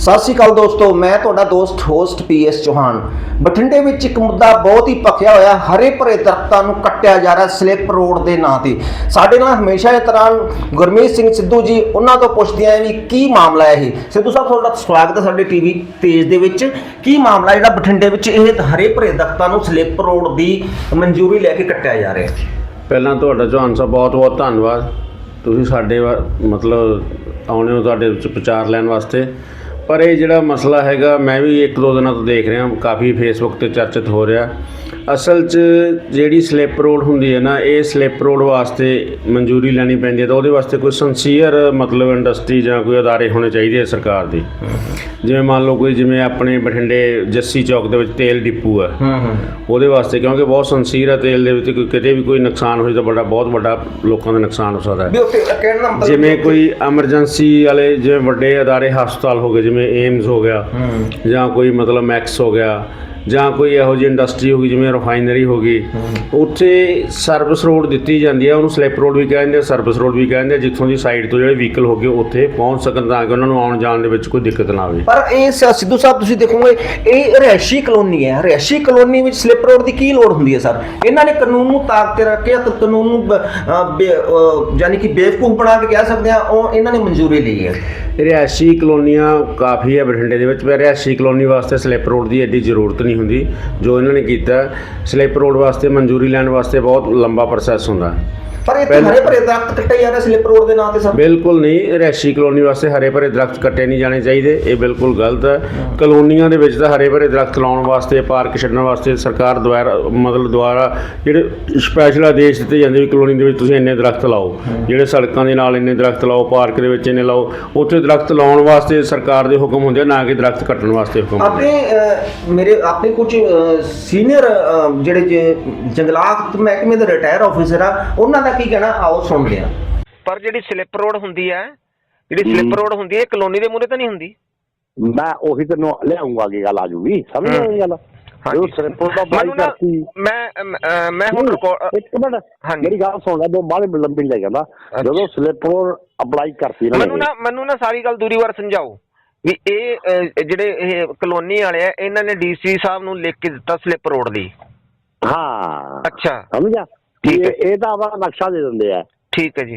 ਸਤਿ ਸ਼੍ਰੀ ਅਕਾਲ ਦੋਸਤੋ, ਮੈਂ ਤੁਹਾਡਾ ਦੋਸਤ ਹੋਸਟ ਪੀਐਸ ਚੌਹਾਨ। ਬਠਿੰਡੇ ਵਿੱਚ ਇੱਕ ਮੁੱਦਾ ਬਹੁਤ ਹੀ ਭਖਿਆ ਹੋਇਆ, ਹਰੇ ਭਰੇ ਦਰਖਤਾਂ ਨੂੰ ਕੱਟਿਆ ਜਾ ਰਿਹਾ ਸਲਿੱਪ ਰੋਡ ਦੇ ਨਾਂ ਤੇ। ਸਾਡੇ ਨਾਲ ਹਮੇਸ਼ਾ ਇਸ ਤਰ੍ਹਾਂ ਗੁਰਮੀਤ ਸਿੰਘ ਸਿੱਧੂ ਜੀ, ਉਹਨਾਂ ਤੋਂ ਪੁੱਛਦੇ ਆਂ ਵੀ ਕੀ ਮਾਮਲਾ ਹੈ ਇਹ? ਸਿੱਧੂ ਸਾਹਿਬ, ਤੁਹਾਡਾ ਸਵਾਗਤ ਹੈ ਸਾਡੇ ਟੀਵੀ ਤੇਜ ਦੇ ਵਿੱਚ। ਕੀ ਮਾਮਲਾ ਜਿਹੜਾ ਬਠਿੰਡੇ ਵਿੱਚ ਇਹ ਹਰੇ ਭਰੇ ਦਰਖਤਾਂ ਨੂੰ ਸਲਿੱਪ ਰੋਡ ਦੀ ਮਨਜ਼ੂਰੀ ਲੈ ਕੇ ਕੱਟਿਆ ਜਾ ਰਿਹਾ ਪਹਿਲਾਂ ਤੁਹਾਡਾ ਚੌਹਾਨ ਸਾਹਿਬ, ਬਹੁਤ ਬਹੁਤ ਧੰਨਵਾਦ। ਤੁਸੀਂ ਸਾਡੇ ਵਾ- ਮਤਲਬ ਆਉਣੇ ਹੋ ਤੁਹਾਡੇ ਵਿੱਚ ਵਿਚਾਰ ਲੈਣ ਵਾਸਤੇ। ਪਰ ਇਹ ਜਿਹੜਾ ਮਸਲਾ ਹੈਗਾ, ਮੈਂ ਵੀ ਇੱਕ ਦੋ ਦਿਨਾਂ ਤੋਂ ਦੇਖ ਰਿਹਾ, ਕਾਫੀ ਫੇਸਬੁੱਕ ਤੇ ਚਰਚਿਤ ਹੋ ਰਿਹਾ। ਅਸਲ 'ਚ ਜਿਹੜੀ ਸਲਿੱਪ ਰੋਡ ਹੁੰਦੀ ਹੈ ਨਾ ਇਹ ਸਲਿੱਪ ਰੋਡ ਵਾਸਤੇ ਮਨਜ਼ੂਰੀ ਲੈਣੀ ਪੈਂਦੀ ਹੈ ਤਾਂ ਉਹਦੇ ਵਾਸਤੇ ਕੋਈ ਸੰਸੀਅਰ ਮਤਲਬ ਇੰਡਸਟਰੀ ਜਾਂ ਕੋਈ ਅਦਾਰੇ ਹੋਣੇ ਚਾਹੀਦੇ ਆ ਸਰਕਾਰ ਦੀ। ਜਿਵੇਂ ਮੰਨ ਲਓ ਕੋਈ ਜਿਵੇਂ ਆਪਣੇ ਬਠਿੰਡੇ ਜੱਸੀ ਚੌਕ ਦੇ ਵਿੱਚ ਤੇਲ ਡਿਪੂ ਹੈ ਉਹਦੇ ਵਾਸਤੇ ਕਿਉਂਕਿ ਬਹੁਤ ਸੰਸੀਰ ਹੈ ਤੇਲ ਦੇ ਵਿੱਚ ਕੋਈ ਕਿਤੇ ਵੀ ਕੋਈ ਨੁਕਸਾਨ ਹੋਏ ਤਾਂ ਬੜਾ ਬਹੁਤ ਵੱਡਾ ਲੋਕਾਂ ਦਾ ਨੁਕਸਾਨ ਹੋ ਸਕਦਾ ਹੈ। ਜਿਵੇਂ ਕੋਈ ਐਮਰਜੈਂਸੀ ਵਾਲੇ ਜਿਵੇਂ ਵੱਡੇ ਅਦਾਰੇ ਹਸਪਤਾਲ ਹੋ ਗਏ ਜਿਵੇਂ ਏਮਸ ਹੋ ਗਿਆ ਜਾਂ ਕੋਈ ਮਤਲਬ ਮੈਕਸ ਹੋ ਗਿਆ ਜਾਂ ਕੋਈ ਇਹੋ ਜਿਹੀ ਇੰਡਸਟਰੀ ਹੋ ਗਈ ਜਿਵੇਂ ਰਿਫਾਈਨਰੀ ਹੋ ਗਈ ਉੱਥੇ ਸਰਵਿਸ ਰੋਡ ਦਿੱਤੀ ਜਾਂਦੀ ਹੈ ਉਹਨੂੰ ਸਲਿੱਪ ਰੋਡ ਵੀ ਕਹਿੰਦੇ ਆ ਸਰਵਿਸ ਰੋਡ ਵੀ ਕਹਿੰਦੇ ਆ ਜਿੱਥੋਂ ਦੀ ਸਾਈਡ ਤੋਂ ਜਿਹੜੇ ਵਹੀਕਲ ਹੋ ਗਏ ਉੱਥੇ ਪਹੁੰਚ ਸਕਣ ਤਾਂ ਕਿ ਉਹਨਾਂ ਨੂੰ ਆਉਣ ਜਾਣ ਦੇ ਵਿੱਚ ਕੋਈ ਦਿੱਕਤ ਨਾ ਆਵੇ। ਪਰ ਇਹ ਸ- ਸਿੱਧੂ ਸਾਹਿਬ ਤੁਸੀਂ ਦੇਖੋਗੇ ਇਹ ਰਿਹਾਇਸ਼ੀ ਕਲੋਨੀ ਹੈ। ਰਿਹਾਇਸ਼ੀ ਕਲੋਨੀ ਵਿੱਚ ਸਲਿੱਪ ਰੋਡ ਦੀ ਕੀ ਲੋੜ ਹੁੰਦੀ ਹੈ ਸਰ? ਇਹਨਾਂ ਨੇ ਕਾਨੂੰਨ ਨੂੰ ਤਾਕ ਤੇ ਰੱਖ ਕੇ ਤੇ ਕਾਨੂੰਨ ਨੂੰ ਬ- ਅ, ਬੇ- ਅ, ਯਾਨੀ ਕਿ ਬੇਵਕੂਫ ਬਣਾ ਕੇ ਕਹਿ ਸਕਦੇ ਆ ਉਹ ਇਹਨਾਂ ਨੇ ਮਨਜ਼ੂਰੀ ਲਈ ਹੈ। ਰਿਹਾਇਸ਼ੀ ਕਲੋਨੀਆਂ ਕਾਫੀ ਹੈ ਬਠਿੰਡੇ ਦੇ ਵਿੱਚ, ਪਰ ਰਿਹਾਇਸ਼ੀ ਕਲੋਨੀ ਵਾਸਤੇ ਸਲਿੱਪ ਰੋਡ ਦੀ ਐਡੀ ਜ਼ਰੂਰਤ ਨਹੀਂ ਹੁੰਦੀ। ਜੋ ਇਹਨਾਂ ਨੇ ਕੀਤਾ, ਸਲਿੱਪ ਰੋਡ ਵਾਸਤੇ, ਮਨਜ਼ੂਰੀ ਲੈਣ ਵਾਸਤੇ ਬਹੁਤ ਲੰਬਾ ਪ੍ਰੋਸੈਸ ਹੁੰਦਾ। ਪਰ ਇੱਥੇ ਪਹਿਲਾਂ- ਹਰੇ ਭਰੇ ਦਰਖਤ ਕੱਟੇ ਜਾ ਰਹੇ ਸਲਿੱਪ ਰੋਡ ਦੇ ਨਾਂ ਤੇ ਸਰ ਬਿਲਕੁਲ ਨਹੀਂ ਰਿਹਾਇਸ਼ੀ ਕਲੋਨੀ ਵਾਸਤੇ ਹਰੇ ਭਰੇ ਦਰਖਤ ਕੱਟੇ ਨਹੀਂ ਜਾਣੇ ਚਾਹੀਦੇ ਇਹ ਬਿਲਕੁਲ ਗਲਤ ਹੈ। ਕਲੋਨੀਆਂ ਦੇ ਵਿੱਚ ਤਾਂ ਹਰੇ ਭਰੇ ਦਰਖਤ ਲਾਉਣ ਵਾਸਤੇ ਪਾਰਕ ਛੱਡਣ ਵਾਸਤੇ ਸਰਕਾਰ ਦੁਆਰਾ ਮਤਲਬ ਦੁਆਰਾ ਜਿਹੜੇ ਸਪੈਸ਼ਲ ਆਦੇਸ਼ ਦਿੱਤੇ ਜਾਂਦੇ ਵੀ ਕਲੋਨੀ ਦੇ ਵਿੱਚ ਤੁਸੀਂ ਇੰਨੇ ਦਰਖਤ ਲਾਓ। ਜਿਹੜੇ ਸੜਕਾਂ ਦੇ ਨਾਲ ਇੰਨੇ ਦਰਖਤ ਲਾਓ ਪਾਰਕ ਦੇ ਵਿੱਚ ਇੰਨੇ ਲਾਓ ਉੱਥੇ ਦਰਖਤ ਲਾਉਣ ਵਾਸਤੇ ਸਰਕਾਰ ਦੇ ਹੁਕਮ ਹੁੰਦੇ ਆ ਨਾ ਕਿ ਦਰਖਤ ਕੱਟਣ ਵਾਸਤੇ ਹੁਕਮ ਹੁੰਦੇ ਆ। ਆਪਣੇ ਅ, ਮੇਰੇ ਆਪਣੇ ਕੁਝ ਸੀਨੀਅਰ ਜਿਹੜੇ ਜ- ਜੰਗਲਾਤ ਮਹਿਕਮੇ ਦੇ ਰਿਟਾਇਰ ਆਫੀਸਰ ਆ ਉਹਨਾਂ ਦਾ ਕੀ ਕਹਿਣਾ? ਆਓ ਸੁਣਦੇ ਆ ਪਰ ਜਿਹੜੀ ਸਲਿੱਪ ਰੋਡ ਹੁੰਦੀ ਹੈ ਜਿਹੜੀ ਸਲਿੱਪ ਰੋਡ ਹੁੰਦੀ ਹੈ ਕਲੋਨੀ ਦੇ ਮੂਹਰੇ ਤਾਂ ਨਹੀਂ ਹੁੰਦੀ? ਮੈਂ ਉਹੀ ਤੈਨੂੰ ਲਿਆਉਂਗਾ ਅੱਗੇ ਗੱਲ ਆ ਜੂਗੀ। ਸਮਝ। ਆਈ ਗੱਲ? ਜੋ ਸਰਪਲ ਦਾ ਬਾਈ ਮੈਨੂੰ ਨਾ ਕਰਤੀ। ਮੈਂ ਮੈਂ ਹੁਣ ਰਿਕਾਰਡ ਇੱਕ ਮਿੰਟ। ਹਾਂਜੀ। ਮੇਰੀ ਗੱਲ ਸੁਣ ਲੈ ਦੋ ਬਾਹਲੇ ਲੰਬੀ ਲੈ ਜਾਂਦਾ। ਜਦੋਂ ਸਲਿੱਪਰ ਅਪਲਾਈ ਕਰਤੀ ਮੈਨੂੰ ਨੇ। ਮੈਨੂੰ ਨਾ ਸਾਰੀ ਗੱਲ ਦੂਰੀ ਵਾਰ ਸਮਝਾਓ ਵੀ ਇਹ ਜਿਹੜੇ ਇਹ ਕਲੋਨੀ ਵਾਲੇ ਆ ਇਹਨਾਂ ਨੇ ਡੀਸੀ ਸਾਹਿਬ ਨੂੰ ਲਿਖ ਕੇ ਦਿੱਤਾ ਸਲਿੱਪ ਰੋਡ ਦੀ। ਹਾਂ। ਅੱਛਾ। ਸਮਝਿਆ? ਠੀਕ ਹੈ। ਇਹ ਤਾਂ ਆਪਣਾ ਨਕਸ਼ਾ ਦੇ ਦਿੰਦੇ ਆ। ਠੀਕ ਹੈ ਜੀ।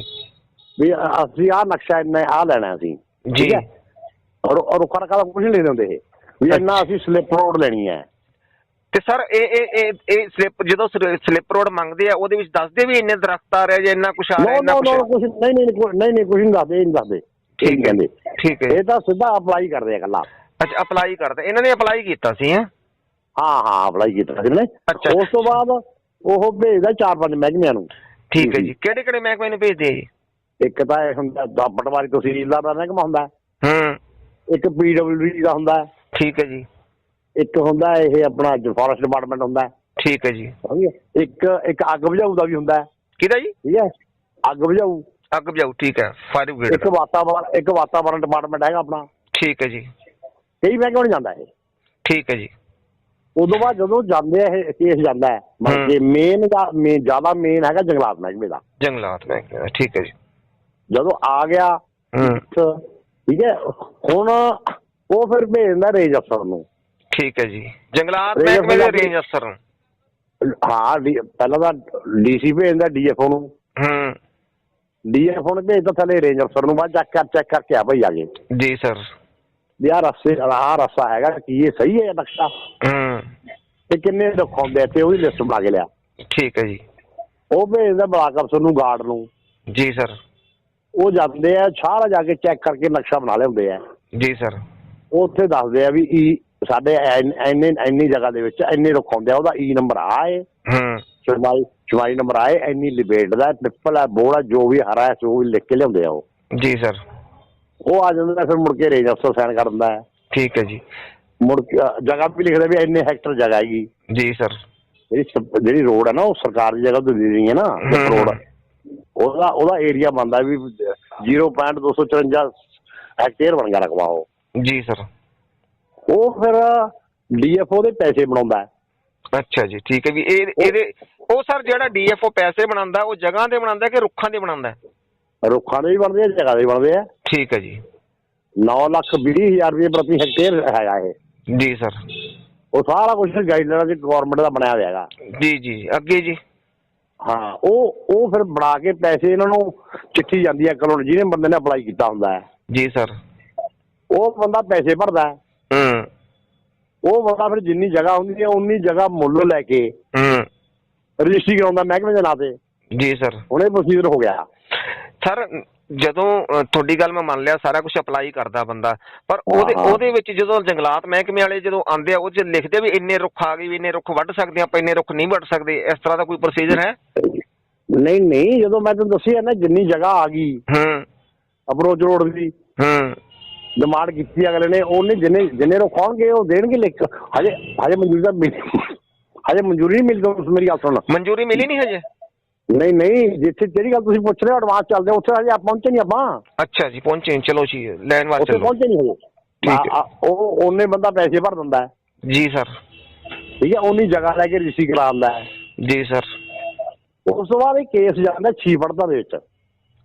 ਵੀ ਅਸੀਂ ਆਹ ਨਕਸ਼ਾ ਇੰਨਾ ਆਹ ਲੈਣਾ ਸੀ। ਜੀ। ਔਰ ਔਰ ਖੜਾ ਖੜਾ ਕੁਝ ਨਹੀਂ ਲੈਂਦੇ ਇਹ। ਵੀ ਇੰਨਾ ਅਸੀਂ ਸਲਿੱਪ ਰੋਡ ਲੈਣੀ ਹੈ। ਤੇ ਸਰ ਇਹ ਇਹ ਇਹ ਇਹ ਸਲਿੱਪ ਜਦੋਂ ਸਲਿੱਪ ਰੋਡ ਮੰਗਦੇ ਆ ਉਹਦੇ ਵਿੱਚ ਦੱਸਦੇ ਵੀ ਇੰਨੇ ਦਰਖਤ ਆ ਰਹੇ ਜਾਂ ਇੰਨਾ ਕੁਛ ਆ ਰਿਹਾ ਇੰਨਾ ਕੁਝ ਨਹੀਂ ਨਹੀਂ ਨਹੀਂ ਨਹੀਂ ਕੁਝ ਨਹੀਂ ਦੱਸਦੇ ਇਹ ਨਹੀਂ ਦੱਸਦੇ। ਨਹੀਂ ਕਹਿੰਦੇ। ਠੀਕ ਹੈ ਇਹ ਤਾਂ ਸਿੱਧਾ ਅਪਲਾਈ ਕਰਦੇ ਆ ਗੱਲਾਂ ਅੱਛਾ ਅਪਲਾਈ ਕਰਦੇ। ਇਹਨਾਂ ਨੇ ਅਪਲਾਈ ਕੀਤਾ ਸੀ ਹੈ? ਹਾਂ ਹਾਂ ਅਪਲਾਈ ਕੀਤਾ ਸੀ ਨੇ। ਉਸ ਤੋਂ ਬਾਅਦ ਉਹ ਭੇਜਦਾ ਚਾਰ ਪੰਜ ਮਹਿਕਮਿਆਂ ਨੂੰ। ਠੀਕ ਹੈ ਜੀ। ਕਿਹੜੇ ਕਿਹੜੇ ਮਹਿਕਮੇ ਨੂੰ ਭੇਜਦੇ ਆ ਜੀ ਇੱਕ ਤਾਂ ਇਹ ਹੁੰਦਾ ਦਾ ਪਟਵਾਰੀ ਤਹਿਸੀਲਦਾਰ ਦਾ ਮਹਿਕਮਾ ਹੁੰਦਾ। ਹੂੰ। ਇੱਕ ਪੀਡਬਲਯੂਡੀ ਦਾ ਹੁੰਦਾ। ਠੀਕ ਹੈ ਜੀ। ਇੱਕ ਹੁੰਦਾ ਇਹ ਆਪਣਾ ਫੋਰੈਸਟ ਡਿਪਾਰਟਮੈਂਟ ਹੁੰਦਾ। ਠੀਕ ਹੈ ਜੀ। ਇੱਕ ਇੱਕ ਅੱਗ ਬੁਝਾਊ ਦਾ ਵੀ ਹੁੰਦਾ। ਕਿਹਦਾ ਜੀ? ਠੀਕ ਹੈ? ਅੱਗ ਬੁਝਾਊ। ਅੱਗ ਬੁਝਾਊ ਠੀਕ ਹੈ। ਫਾਇਰ ਬ੍ਰਿਗੇਡ ਇੱਕ ਵਾਤਾਵਰਨ ਇੱਕ ਵਾਤਾਵਰਨ ਡਿਪਾਰਟਮੈਂਟ ਹੈਗਾ ਆਪਣਾ। ਠੀਕ ਹੈ ਜੀ। ਕਈ ਮਹਿਕਮੇ ਨੂੰ ਜਾਂਦਾ ਇਹ। ਠੀਕ ਹੈ ਜੀ। ਉਦੋਂ ਬਾਅਦ ਜਦੋਂ ਜਾਂਦੇ ਆ ਇਹ ਕੇਸ ਜਾਂਦਾ ਹੈ। ਮਤਲਬ ਕਿ ਮੇਨ ਦਾ ਮੇਨ ਜ਼ਿਆਦਾ ਮੇਨ ਹੈਗਾ ਜੰਗਲਾਤ ਮਹਿਕਮੇ ਦਾ। ਜੰਗਲਾਤ ਮਹਿਕਮੇ ਦਾ, ਠੀਕ ਹੈ ਜੀ। ਜਦੋਂ ਆ ਗਿਆ ਹੂੰ। ਠੀਕ ਹੈ ਹੁਣ ਉਹ ਫਿਰ ਭੇਜਦਾ ਰੇਂਜ ਅਫਸਰ ਨੂੰ। ਠੀਕ ਹੈ ਜੀ। ਜੰਗਲਾਤ ਮਹਿਕਮੇ ਦੇ ਰੇਂਜ ਅਫਸਰ ਨੂੰ। ਹਾਂ ਪਹਿਲਾਂ ਤਾਂ ਡੀਸੀ ਭੇਜਦਾ ਡੀਐਫਓ ਨੂੰ। ਹੂੰ। ਡੀਐਫਓ ਨੂੰ ਭੇਜਦਾ ਥੱਲੇ ਰੇਂਜ ਅਫਸਰ ਨੂੰ ਬਾਅਦ ਚੈੱਕ ਕਰ ਚੈੱਕ ਕਰਕੇ ਆ ਭਾਈ ਆ ਗਏ। ਜੀ ਸਰ ਵੀ ਆਹ ਰਸਤੇ ਆਹ ਰਸਤਾ ਹੈਗਾ ਕੀ ਇਹ ਸਹੀ ਹੈ ਨਕਸ਼ਾ? ਹੂੰ। ਤੇ ਕਿੰਨੇ ਦਿਖਾਉਂਦੇ ਇੱਥੇ ਉਹਦੀ ਲਿਸਟ ਬਣਾ ਕੇ ਲਿਆ। ਠੀਕ ਹੈ ਜੀ। ਉਹ ਭੇਜਦਾ ਬਲਾਕ ਅਫਸਰ ਨੂੰ ਗਾਰਡ ਨੂੰ। ਜੀ ਸਰ। ਉਹ ਜਾਂਦੇ ਆ ਸਾਰਾ ਜਾ ਕੇ ਚੈੱਕ ਕਰਕੇ ਨਕਸ਼ਾ ਬਣਾ ਲਿਆਉਂਦੇ ਆ। ਜੀ ਸਰ। ਉਹ ਉੱਥੇ ਦੱਸਦੇ ਆ ਵੀ ਈ ਸਾਡੇ ਐਨ- ਐਨੇ ਜਗ੍ਹਾ ਦੇ ਵਿੱਚ ਇੰਨੇ ਰੁੱਖ ਹੁੰਦੇ ਆ ਉਹਦਾ ਈ ਨੰਬਰ ਆ ਏ ਹੂੰ। ਚੌਮਾਈ ਚੌਮਾਈ ਨੰਬਰ ਆਏ ਇੰਨੀ ਲਿਬੇਟ ਦਾ ਟ੍ਰਿਪਲ ਹੈ ਬੋੜਾ ਜੋ ਵੀ ਹਰਾ ਹੈ ਵੀ ਲਿਖ ਕੇ ਲਿਆਉਂਦੇ ਆ ਉਹ। ਜੀ ਸਰ। ਉਹ ਆ ਜਾਂਦਾ ਫਿਰ ਮੁੜ ਕੇ ਰੇਂਜ ਅਫਸਰ ਸਾਈਨ ਕਰ ਦਿੰਦਾ ਹੈ। ਠੀਕ ਹੈ ਜੀ। ਮੁੜ ਕੇ ਅ, ਜਗ੍ਹਾ ਵੀ ਲਿਖਦਾ ਵੀ ਇੰਨੇ ਹੈਕਟਰ ਜਗ੍ਹਾ ਹੈਗੀ। ਜੀ ਸਰ ਜਿਹੜੀ ਜਿਹੜੀ ਰੋਡ ਹੈ ਨਾ ਉਹ ਸਰਕਾਰ ਦੀ ਜਗ੍ਹਾ ਤੋਂ ਦੇ ਰਹੀ ਹੈ ਨਾ ਹਮ। ਰੋਡ ਉਹਦਾ ਉਹਦਾ ਏਰੀਆ ਬਣਦਾ ਵੀ 0.254 ਹੈਕਟੇਅਰ ਬਣ ਗਿਆ ਰਕਬਾ ਉਹ। ਜੀ ਸਰ ਉਹ ਫਿਰ ਡੀਐਫਓ ਦੇ ਪੈਸੇ ਬਣਾਉਂਦਾ ਹੈ। ਅੱਛਾ ਜੀ ਠੀਕ ਹੈ ਵੀ ਇਹ ਇਹਦੇ ਉਹ ਸਰ ਜਿਹੜਾ ਡੀਐਫਓ ਪੈਸੇ ਬਣਾਉਂਦਾ ਉਹ ਜਗ੍ਹਾ ਦੇ ਬਣਾਉਂਦਾ ਕਿ ਰੁੱਖਾਂ ਦੇ ਬਣਾਉਂਦਾ ਰੁੱਖਾਂ ਦੇ ਵੀ ਬਣਦੇ ਆ ਜਗ੍ਹਾ ਦੇ ਵੀ ਬਣਦੇ ਆ। ਠੀਕ ਹੈ ਜੀ। 9 ਲੱਖ 20 ਹਜ਼ਾਰ ਰੁਪਏ ਪ੍ਰਤੀ ਹੈਕਟੇਅਰ ਹੈਗਾ ਇਹ। ਜੀ ਸਰ। ਉਹ ਸਾਰਾ ਕੁਝ ਗਾਈਡਲਾਈਨਾਂ ਚ ਗਵਰਨਮੈਂਟ ਦਾ ਬਣਾਇਆ ਹੋਇਆ ਹੈਗਾ। ਜੀ ਜੀ। ਅੱਗੇ ਜੀ। ਹਾਂ ਉਹ ਉਹ ਫਿਰ ਬਣਾ ਕੇ ਪੈਸੇ ਇਹਨਾਂ ਨੂੰ ਚਿੱਠੀ ਜਾਂਦੀ ਹੈ ਕਲੋਨ ਜਿਹਨੇ ਬੰਦੇ ਨੇ ਅਪਲਾਈ ਕੀਤਾ ਹੁੰਦਾ ਹੈ। ਜੀ ਸਰ। ਉਹ ਬੰਦਾ ਪੈਸੇ ਭਰਦਾ ਹੈ। ਹੂੰ। ਉਹ ਬੰਦਾ ਫਿਰ ਜਿੰਨੀ ਜਗ੍ਹਾ ਹੁੰਦੀ ਹੈ ਉਨੀ ਜਗ੍ਹਾ ਮੁੱਲ ਲੈ ਕੇ ਹੂੰ। ਰਜਿਸਟਰੀ ਕਰਾਉਂਦਾ ਮਹਿਕਮੇ ਦੇ ਨਾਂ ਤੇ। ਜੀ ਸਰ। ਹੁਣ ਪ੍ਰੋਸੀਜਰ ਹੋ ਗਿਆ। ਸਰ ਜਦੋਂ ਅ, ਤੁਹਾਡੀ ਗੱਲ ਮੈਂ ਮੰਨ ਲਿਆ ਸਾਰਾ ਕੁਝ ਅਪਲਾਈ ਕਰਦਾ ਬੰਦਾ। ਪਰ ਉਹਦੇ ਹਾਂ। ਉਹਦੇ ਵਿੱਚ ਜਦੋਂ ਜੰਗਲਾਤ ਮਹਿਕਮੇ ਵਾਲੇ ਜਦੋਂ ਆਉਂਦੇ ਆ ਉਹ 'ਚ ਲਿਖਦੇ ਵੀ ਇੰਨੇ ਰੁੱਖ ਆ ਗਏ ਵੀ ਇੰਨੇ ਰੁੱਖ ਵੱਢ ਸਕਦੇ ਆ ਆਪਾਂ ਇੰਨੇ ਰੁੱਖ ਨਹੀਂ ਵੱਢ ਸਕਦੇ ਇਸ ਤਰ੍ਹਾਂ ਦਾ ਕੋਈ ਪ੍ਰੋਸੀਜਰ ਹੈ? ਨਹੀਂ ਨਹੀਂ ਜਦੋਂ ਮੈਂ ਤੁਹਾਨੂੰ ਦੱਸਿਆ ਨਾ ਜਿੰਨੀ ਜਗ੍ਹਾ ਆ ਗਈ ਹੂੰ। ਅਪਰੋਚ ਰੋਡ ਦੀ ਹੂੰ। ਡਿਮਾਂਡ ਕੀਤੀ ਅਗਲੇ ਨੇ ਉਹਨੇ ਜਿੰਨੇ ਜਿੰਨੇ ਰੁੱਖ ਆਉਣਗੇ ਉਹ ਦੇਣਗੇ ਲਿਖ ਹਜੇ ਹਜੇ ਮਨਜ਼ੂਰੀ ਦਾ ਮਿਲ ਹਜੇ ਮਨਜ਼ੂਰੀ ਨਹੀਂ ਮਿਲੀ ਮੇਰੀ ਗੱਲ ਸੁਣ। ਮਨਜ਼ੂਰੀ ਮਿਲੀ ਨਹੀਂ ਹਜੇ? ਨਹੀਂ ਨਹੀਂ ਜਿੱਥੇ ਜਿਹੜੀ ਗੱਲ ਤੁਸੀਂ ਪੁੱਛ ਰਹੇ ਹੋ ਐਡਵਾਂਸ ਚੱਲਦੇ ਆ, ਉੱਥੇ ਹਜੇ ਆਪਾਂ ਪਹੁੰਚੇ ਨਹੀਂ ਆਪਾਂ। ਅੱਛਾ ਜੀ ਪਹੁੰਚੇ ਚਲੋ ਜੀ ਲੈਣ ਵਾਸਤੇ ਉੱਥੇ ਚਲੋ। ਪਹੁੰਚੇ ਨਹੀਂ ਠੀਕ ਹੈ। ਉਹ ਉਹਨੇ ਬੰਦਾ ਪੈਸੇ ਭਰ ਦਿੰਦਾ ਹੈ। ਜੀ ਸਰ। ਠੀਕ ਹੈ ਉਨੀ ਜਗ੍ਹਾ ਲੈ ਕੇ ਰਜਿਸਟਰੀ ਕਰਾ ਹੈ। ਜੀ ਸਰ। ਉਸ ਤੋਂ ਬਾਅਦ ਇਹ ਕੇਸ ਜਾਂਦਾ 6 ਪੜਤਾਂ ਦੇ ਵਿੱਚ।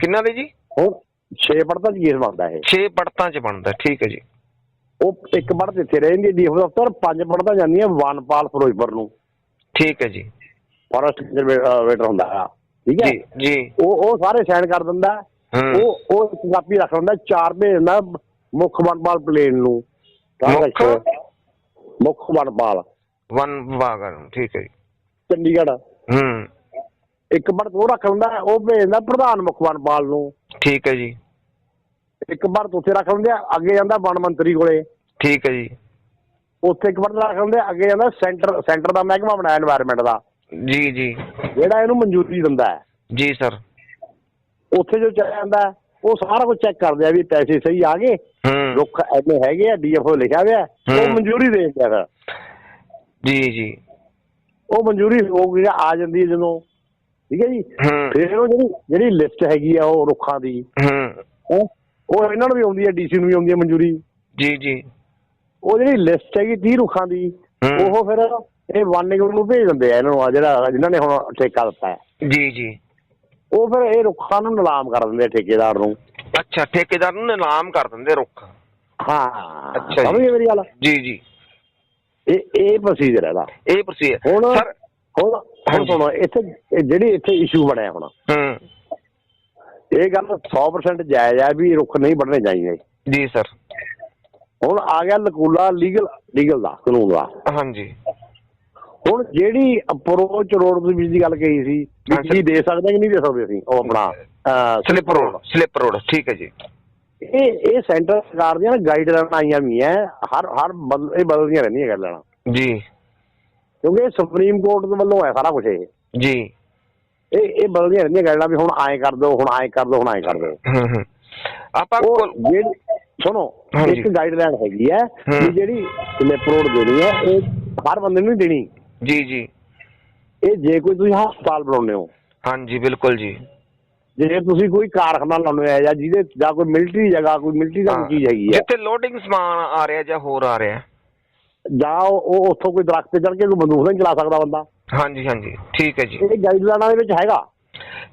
ਕਿੰਨਾ ਦੇ ਜੀ? ਹੁਣ 6 ਪੜਤਾਂ 'ਚ ਕੇਸ ਬਣਦਾ ਇਹ। 6 ਪੜਤਾਂ 'ਚ ਬਣਦਾ ਠੀਕ ਹੈ ਜੀ। ਉਹ ਇੱਕ ਪੜਤ ਇੱਥੇ ਰਹਿੰਦੀ ਡੀਐਫ ਦਫ਼ਤਰ ਪੰਜ ਪੜਤਾਂ ਜਾਂਦੀਆਂ ਵਨਪਾਲ ਫਿਰੋਜ਼ਪੁਰ ਨੂੰ। ਠੀਕ ਹੈ ਜੀ। ਫੋਰੈਸਟ ਕੰਜ਼ਰਵੇਟਰ ਹੁੰਦਾ ਹੈ ਠੀਕ ਹੈ? ਜੀ ਉਹ ਉਹ ਸਾਰੇ ਸਾਈਨ ਕਰ ਦਿੰਦਾ। ਉਹ ਉਹ ਪੰਜਾਬੀ ਰੱਖ ਹੁੰਦਾ ਚਾਰ ਭੇਜਦਾ ਮੁੱਖ ਵਨਪਾਲ ਪਲੇਨ ਨੂੰ। ਮੁੱਖ? ਵਨਪਾਲ। ਵਨ ਵਿਭਾਗ ਠੀਕ ਹੈ ਚੰਡੀਗੜ੍ਹ। ਹੂੰ। ਇੱਕ ਵਾਰ ਉਹ ਰੱਖ ਹੁੰਦਾ ਉਹ ਭੇਜਦਾ ਪ੍ਰਧਾਨ ਮੁੱਖ ਵਨਪਾਲ ਨੂੰ। ਠੀਕ ਹੈ ਜੀ। ਇੱਕ ਵਾਰ ਉੱਥੇ ਰੱਖ ਹੁੰਦੇ ਆ ਅੱਗੇ ਜਾਂਦਾ ਵਣ ਮੰਤਰੀ ਕੋਲੇ। ਠੀਕ ਹੈ ਜੀ। ਉੱਥੇ ਇੱਕ ਵਾਰ ਰੱਖ ਹੁੰਦੇ ਅੱਗੇ ਜਾਂਦਾ ਸੈਂਟਰ ਸੈਂਟਰ ਦਾ ਮਹਿਕਮਾ ਬਣਾਇਆ এনवायरमेंट ਦਾ। ਜੀ ਜੀ। ਜਿਹੜਾ ਇਹਨੂੰ ਮਨਜ਼ੂਰੀ ਦਿੰਦਾ ਹੈ। ਜੀ ਸਰ। ਉੱਥੇ ਜੋ ਚੱਲ ਜਾਂਦਾ ਹੈ, ਉਹ ਸਾਰਾ ਕੁਝ ਚੈੱਕ ਕਰਦੇ ਆ ਵੀ ਪੈਸੇ ਸਹੀ ਆ ਗਏ। ਹੂੰ। ਰੁੱਖ ਐਨੇ ਹੈਗੇ ਆ ਡੀਐਫਓ ਲਿਖਿਆ ਹੋਇਆ ਹੈ, ਉਹ ਹੂੰ। ਮਨਜ਼ੂਰੀ ਦੇ ਦਿੰਦਾ ਫਿਰ ਜੀ ਜੀ। ਉਹ ਮਨਜ਼ੂਰੀ ਹੋ ਗਈ ਆ ਜਾਂਦੀ ਹੈ ਜਦੋਂ। ਠੀਕ ਹੈ ਜੀ? ਹੂੰ। ਫਿਰ ਉਹ ਜਿਹੜੀ ਜਿਹੜੀ ਲਿਸਟ ਹੈਗੀ ਆ ਉਹ ਰੁੱਖਾਂ ਦੀ ਹੂੰ। ਉਹ ਇਹਨਾਂ ਨੂੰ ਵੀ ਆਉਂਦੀ ਹੈ ਡੀਸੀ ਨੂੰ ਵੀ ਆਉਂਦੀ ਹੈ ਮਨਜ਼ੂਰੀ। ਜੀ ਜੀ। ਉਹ ਜਿਹੜੀ ਲਿਸਟ ਹੈਗੀ 30 ਰੁੱਖਾਂ ਦੀ ਹੂੰ। ਉਹ ਫਿਰ ਇਹ ਵਨ ਨਿਗਮ ਨੂੰ ਭੇਜ ਦਿੰਦੇ ਆ ਇਹਨਾਂ ਨੂੰ ਆ ਜਿਹੜਾ ਜਿਨ੍ਹਾਂ ਨੇ ਹੁਣ ਠੇਕਾ ਦਿੱਤਾ ਹੈ। ਜੀ ਜੀ। ਉਹ ਫਿਰ ਇਹ ਰੁੱਖਾਂ ਨੂੰ ਨਿਲਾਮ ਕਰ ਦਿੰਦੇ ਆ ਠੇਕੇਦਾਰ ਨੂੰ। ਅੱਛਾ ਠੇਕੇਦਾਰ ਨੂੰ ਨਿਲਾਮ ਕਰ ਦਿੰਦੇ ਰੁੱਖ। ਹਾਂ ਅੱਛਾ ਜੀ। ਸਮਝ ਗਏ ਮੇਰੀ ਗੱਲ? ਜੀ ਜੀ। ਇਹ ਇਹ ਪ੍ਰੋਸੀਜਰ ਹੈ ਇਹ ਪ੍ਰੋਸੀਜਰ ਹੁਣ ਸਰ ਹੁਣ ਹੁਣ ਹਾਂਜੀ। ਸੁਣੋ ਇੱਥੇ ਇਹ ਜਿਹੜੀ ਇੱਥੇ ਇਸ਼ੂ ਬਣਿਆ ਹੁਣ ਹੂੰ। ਇਹ ਗੱਲ 100% ਜਾਇਜ਼ ਹੈ ਵੀ ਰੁੱਖ ਨਹੀਂ ਵੱਢਣੇ ਚਾਹੀਦੇ। ਜੀ ਸਰ। ਹੁਣ ਆ ਗਿਆ ਲਕੂਲਾ ਲੀਗਲ ਲੀਗਲ ਦਾ ਕਾਨੂੰਨ ਦਾ। ਹਾਂਜੀ। ਹੁਣ ਜਿਹੜੀ ਅਪਰੋਚ ਰੋਡ ਦੇ ਵਿੱਚ ਦੀ ਗੱਲ ਕਹੀ ਸੀ ਕੀ ਦੇ ਸਕਦੇ ਕਿ ਨਹੀਂ ਦੇ ਸਕਦੇ ਅਸੀਂ ਉਹ ਆਪਣਾ ਸਲਿੱਪ ਰੋਡ ਸਲਿੱਪ ਰੋਡ ਠੀਕ ਹੈ ਜੀ। ਇਹ ਇਹ ਸੈਂਟਰ ਸਰਕਾਰ ਦੀਆਂ ਨਾ ਗਾਈਡਲਾਈਨ ਆਈਆਂ ਵੀ ਹੈ ਹਰ ਹਰ ਇਹ ਬਦਲਦੀਆਂ ਰਹਿੰਦੀਆਂ ਗੱਲਾਂ। ਜੀ। ਕਿਉਂਕਿ ਸੁਪਰੀਮ ਕੋਰਟ ਦੇ ਵੱਲੋਂ ਹੈ ਸਾਰਾ ਕੁਝ ਇਹ। ਜੀ। ਇਹ ਇਹ ਬਦਲਦੀਆਂ ਰਹਿੰਦੀਆਂ ਗੱਲਾਂ ਵੀ ਹੁਣ ਐਂ ਕਰ ਦਿਓ ਹੁਣ ਐਂ ਕਰ ਦਿਓ ਹੁਣ ਐਂ ਕਰ ਦਿਓ। ਹੂੰ ਹੂੰ। ਆਪਾਂ ਕੋਲ ਸੁਣੋ। ਇੱਕ ਗਾਈਡਲਾਈਨ ਹੈਗੀ ਹੈ ਜਿਹੜੀ ਸਲਿੱਪ ਰੋਡ ਦੇਣੀ ਹੈ ਇਹ ਹਰ ਬੰਦੇ ਨੂੰ ਦੇਣੀ। ਜੀ ਜੀ। ਇਹ ਜੇ ਕੋਈ ਤੁਸੀਂ ਹਸਪਤਾਲ ਬਣਾਉਂਦੇ ਹੋ ਹਾਂਜੀ ਬਿਲਕੁਲ ਜੀ। ਜੇ ਤੁਸੀਂ ਕੋਈ ਕਾਰਖਾਨਾ ਲਾਉਂਦੇ ਆ ਜਾਂ ਜਿਹਦੇ ਜਾਂ ਕੋਈ ਮਿਲਟਰੀ ਜਗ੍ਹਾ ਕੋਈ ਮਿਲਟਰੀ ਦਾ ਚੀਜ਼ ਹੈਗੀ ਹੈ ਜਿੱਥੇ ਲੋਡਿੰਗ ਸਮਾਨ ਆ ਰਿਹਾ ਜਾਂ ਹੋਰ ਆ ਰਿਹਾ। ਜਾਂ ਉਹ ਉਹ ਉੱਥੋਂ ਕੋਈ ਦਰਖਤ ਤੇ ਚੜ ਕੇ ਕੋਈ ਬੰਦੂਕ ਨਹੀਂ ਚਲਾ ਸਕਦਾ ਬੰਦਾ? ਹਾਂਜੀ ਹਾਂਜੀ। ਠੀਕ ਹੈ ਜੀ। ਇਹ ਗਾਈਡਲਾਈਨਾਂ ਦੇ ਵਿੱਚ ਹੈਗਾ।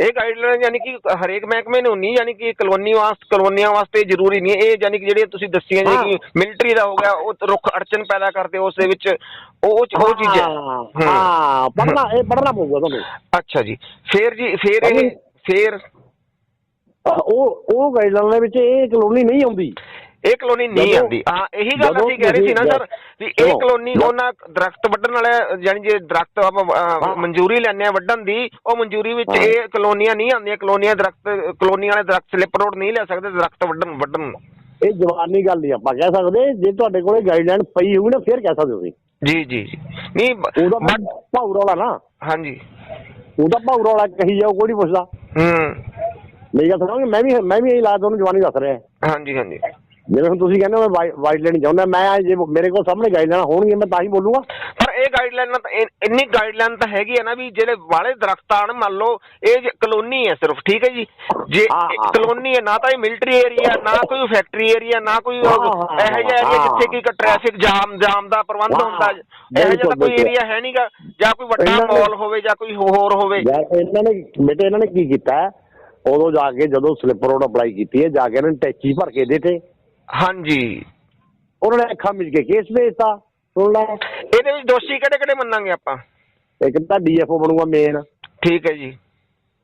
ਇਹ ਗਾਈਡਲਾਈਨ ਯਾਨੀ ਕਿ ਹਰੇਕ ਮਹਿਕਮੇ ਨੂੰ ਨਹੀਂ ਯਾਨੀ ਕਿ ਕਲੋਨੀ ਵਾਸਤੇ ਕਲੋਨੀਆਂ ਵਾਸਤੇ ਜ਼ਰੂਰੀ ਨਹੀਂ ਇਹ ਯਾਨੀ ਕਿ ਜਿਹੜੀਆਂ ਤੁਸੀਂ ਦੱਸੀਆਂ ਜੀ। ਕਿ ਮਿਲਟਰੀ ਦਾ ਹੋ ਗਿਆ ਉਹ ਰੁੱਖ ਅੜਚਨ ਪੈਦਾ ਕਰਦੇ ਉਸ ਦੇ ਵਿੱਚ ਉਹ ਉਹ ਚੀਜ਼ ਹੈ। ਪੜਨਾ ਇਹ ਪੜਨਾ ਪਊਗਾ ਤੁਹਾਨੂੰ। ਅੱਛਾ ਜੀ। ਫੇਰ ਜੀ ਫੇਰ ਇਹ। ਫੇਰ ਉਹ ਉਹ ਗਾਈਡਲਾਈਨਾਂ ਦੇ ਵਿੱਚ ਇਹ ਕਲੋਨੀ ਨਹੀਂ ਆਉਂਦੀ। ਇਹ ਕਲੋਨੀ ਨਹੀਂ ਆਉਂਦੀ। ਹਾਂ ਇਹੀ ਗੱਲ ਅਸੀਂ ਕਹਿ ਰਹੇ ਸੀ ਨਾ ਸਰ ਵੀ ਇਹ ਕਲੋਨੀ ਉਹਨਾਂ ਦਰਖਤ ਵੱਢਣ ਵਾਲੇ ਯਾਨੀ ਜੇ ਦਰਖਤ ਆਪਾਂ। ਮਨਜ਼ੂਰੀ ਲੈਣੇ ਆ ਵੱਢਣ ਦੀ ਉਹ ਮਨਜ਼ੂਰੀ ਵਿੱਚ। ਇਹ ਕਲੋਨੀਆਂ ਨਹੀਂ ਆਉਂਦੀਆਂ। ਕਲੋਨੀਆਂ ਦਰਖਤ ਕਲੋਨੀ ਵਾਲੇ ਦਰਖਤ ਸਲਿੱਪ ਰੋਡ ਨਹੀਂ ਲੈ ਸਕਦੇ ਦਰਖਤ ਵੱਢਣ ਵੱਢਣ। ਇਹ ਜਵਾਨੀ ਗੱਲ ਨਹੀਂ ਆਪਾਂ ਕਹਿ ਸਕਦੇ। ਜੇ ਤੁਹਾਡੇ ਕੋਲੇ ਗਾਈਡਲਾਈਨ ਪਈ ਹੋਊਗੀ ਨਾ ਫਿਰ ਕਹਿ ਸਕਦੇ ਤੁਸੀਂ। ਜੀ ਜੀ ਨਹੀਂ ਉਹਦਾ ਭਾਉ ਰੌਲਾ ਨਾ। ਹਾਂਜੀ। ਉਹਦਾ ਭਾਉ ਰੌਲਾ ਕਹੀ ਜਾਓ ਕੋਈ ਨਹੀਂ ਪੁੱਛਦਾ। ਹੂੰ। ਮੇਰੀ ਗੱਲ ਮੈਂ ਵੀ ਮੈਂ ਵੀ ਇਹੀ ਲਾ ਤੁਹਾਨੂੰ ਜਵਾਨੀ ਦੱਸ ਰਿਹਾ। ਹਾਂਜੀ ਹਾਂਜੀ। ਜਿਵੇਂ ਹੁਣ ਤੁਸੀਂ ਕਹਿੰਦੇ ਹੋ ਮੈਂ ਵਾਈਟ ਲੈਣੀ ਚਾਹੁੰਦਾ ਮੈਂ ਜੇ ਮੇਰੇ ਕੋਲ ਸਾਹਮਣੇ ਗਾਈਡਲਾਈਨ ਹੋਣਗੀਆਂ ਮੈਂ ਤਾਂ ਹੀ ਬੋਲੂੰਗਾ ਪਰ ਇਹ ਗਾਈਡਲਾਈਨ ਤਾਂ ਇਨ- ਗਾਈਡਲਾਈਨ ਤਾਂ ਹੈਗੀ ਹੈ ਨਾ ਵੀ ਜਿਹੜੇ ਵਾਲੇ ਦਰਖਤ ਆਣ ਮੰਨ ਲਓ ਇਹ ਕਲੋਨੀ ਹੈ ਸਿਰਫ ਠੀਕ ਹੈ ਜੀ ਜੇ। ਕਲੋਨੀ ਹੈ ਨਾ ਤਾਂ ਇਹ ਮਿਲਟਰੀ ਏਰੀਆ ਨਾ ਕੋਈ ਫੈਕਟਰੀ ਏਰੀਆ ਨਾ ਕੋਈ ਇਹੋ ਜਿਹਾ ਏਰੀਆ। ਜਿੱਥੇ ਕਿ ਟ੍ਰੈਫਿਕ ਜਾਮ ਜਾਮ ਦਾ ਪ੍ਰਬੰਧ ਹੁੰਦਾ ਇਹੋ ਜਿਹਾ ਤਾਂ ਕੋਈ ਏਰੀਆ ਹੈ ਨਹੀਂਗਾ ਜਾਂ ਕੋਈ ਵੱਡਾ ਮਾਲ ਹੋਵੇ ਜਾਂ ਕੋਈ ਹੋਰ ਹੋਵੇ ਇਹਨਾਂ ਨੇ ਬੇਟੇ ਇਹਨਾਂ ਨੇ ਕੀ ਕੀਤਾ? ਉਦੋਂ ਜਾ ਕੇ ਜਦੋਂ ਸਲਿੱਪ ਰੋਡ ਅਪਲਾਈ ਕੀਤੀ ਹੈ ਜਾ ਕੇ ਇਹਨਾਂ ਨੇ ਟੈਚੀ ਭਰ ਕੇ ਦਿੱਤੇ ਹਾਂਜੀ। ਉਹਨਾਂ ਨੇ ਅੱਖਾਂ ਮਿਚ ਕੇ ਕੇਸ ਭੇਜਤਾ ਸੁਣ ਲੈ। ਇਹਦੇ ਵਿੱਚ ਦੋਸ਼ੀ ਕਿਹੜੇ ਕਿਹੜੇ ਮੰਨਾਂਗੇ ਆਪਾਂ? ਇੱਕ ਤਾਂ ਡੀਐਫਓ ਬਣੂਗਾ ਮੇਨ ਠੀਕ ਹੈ ਜੀ।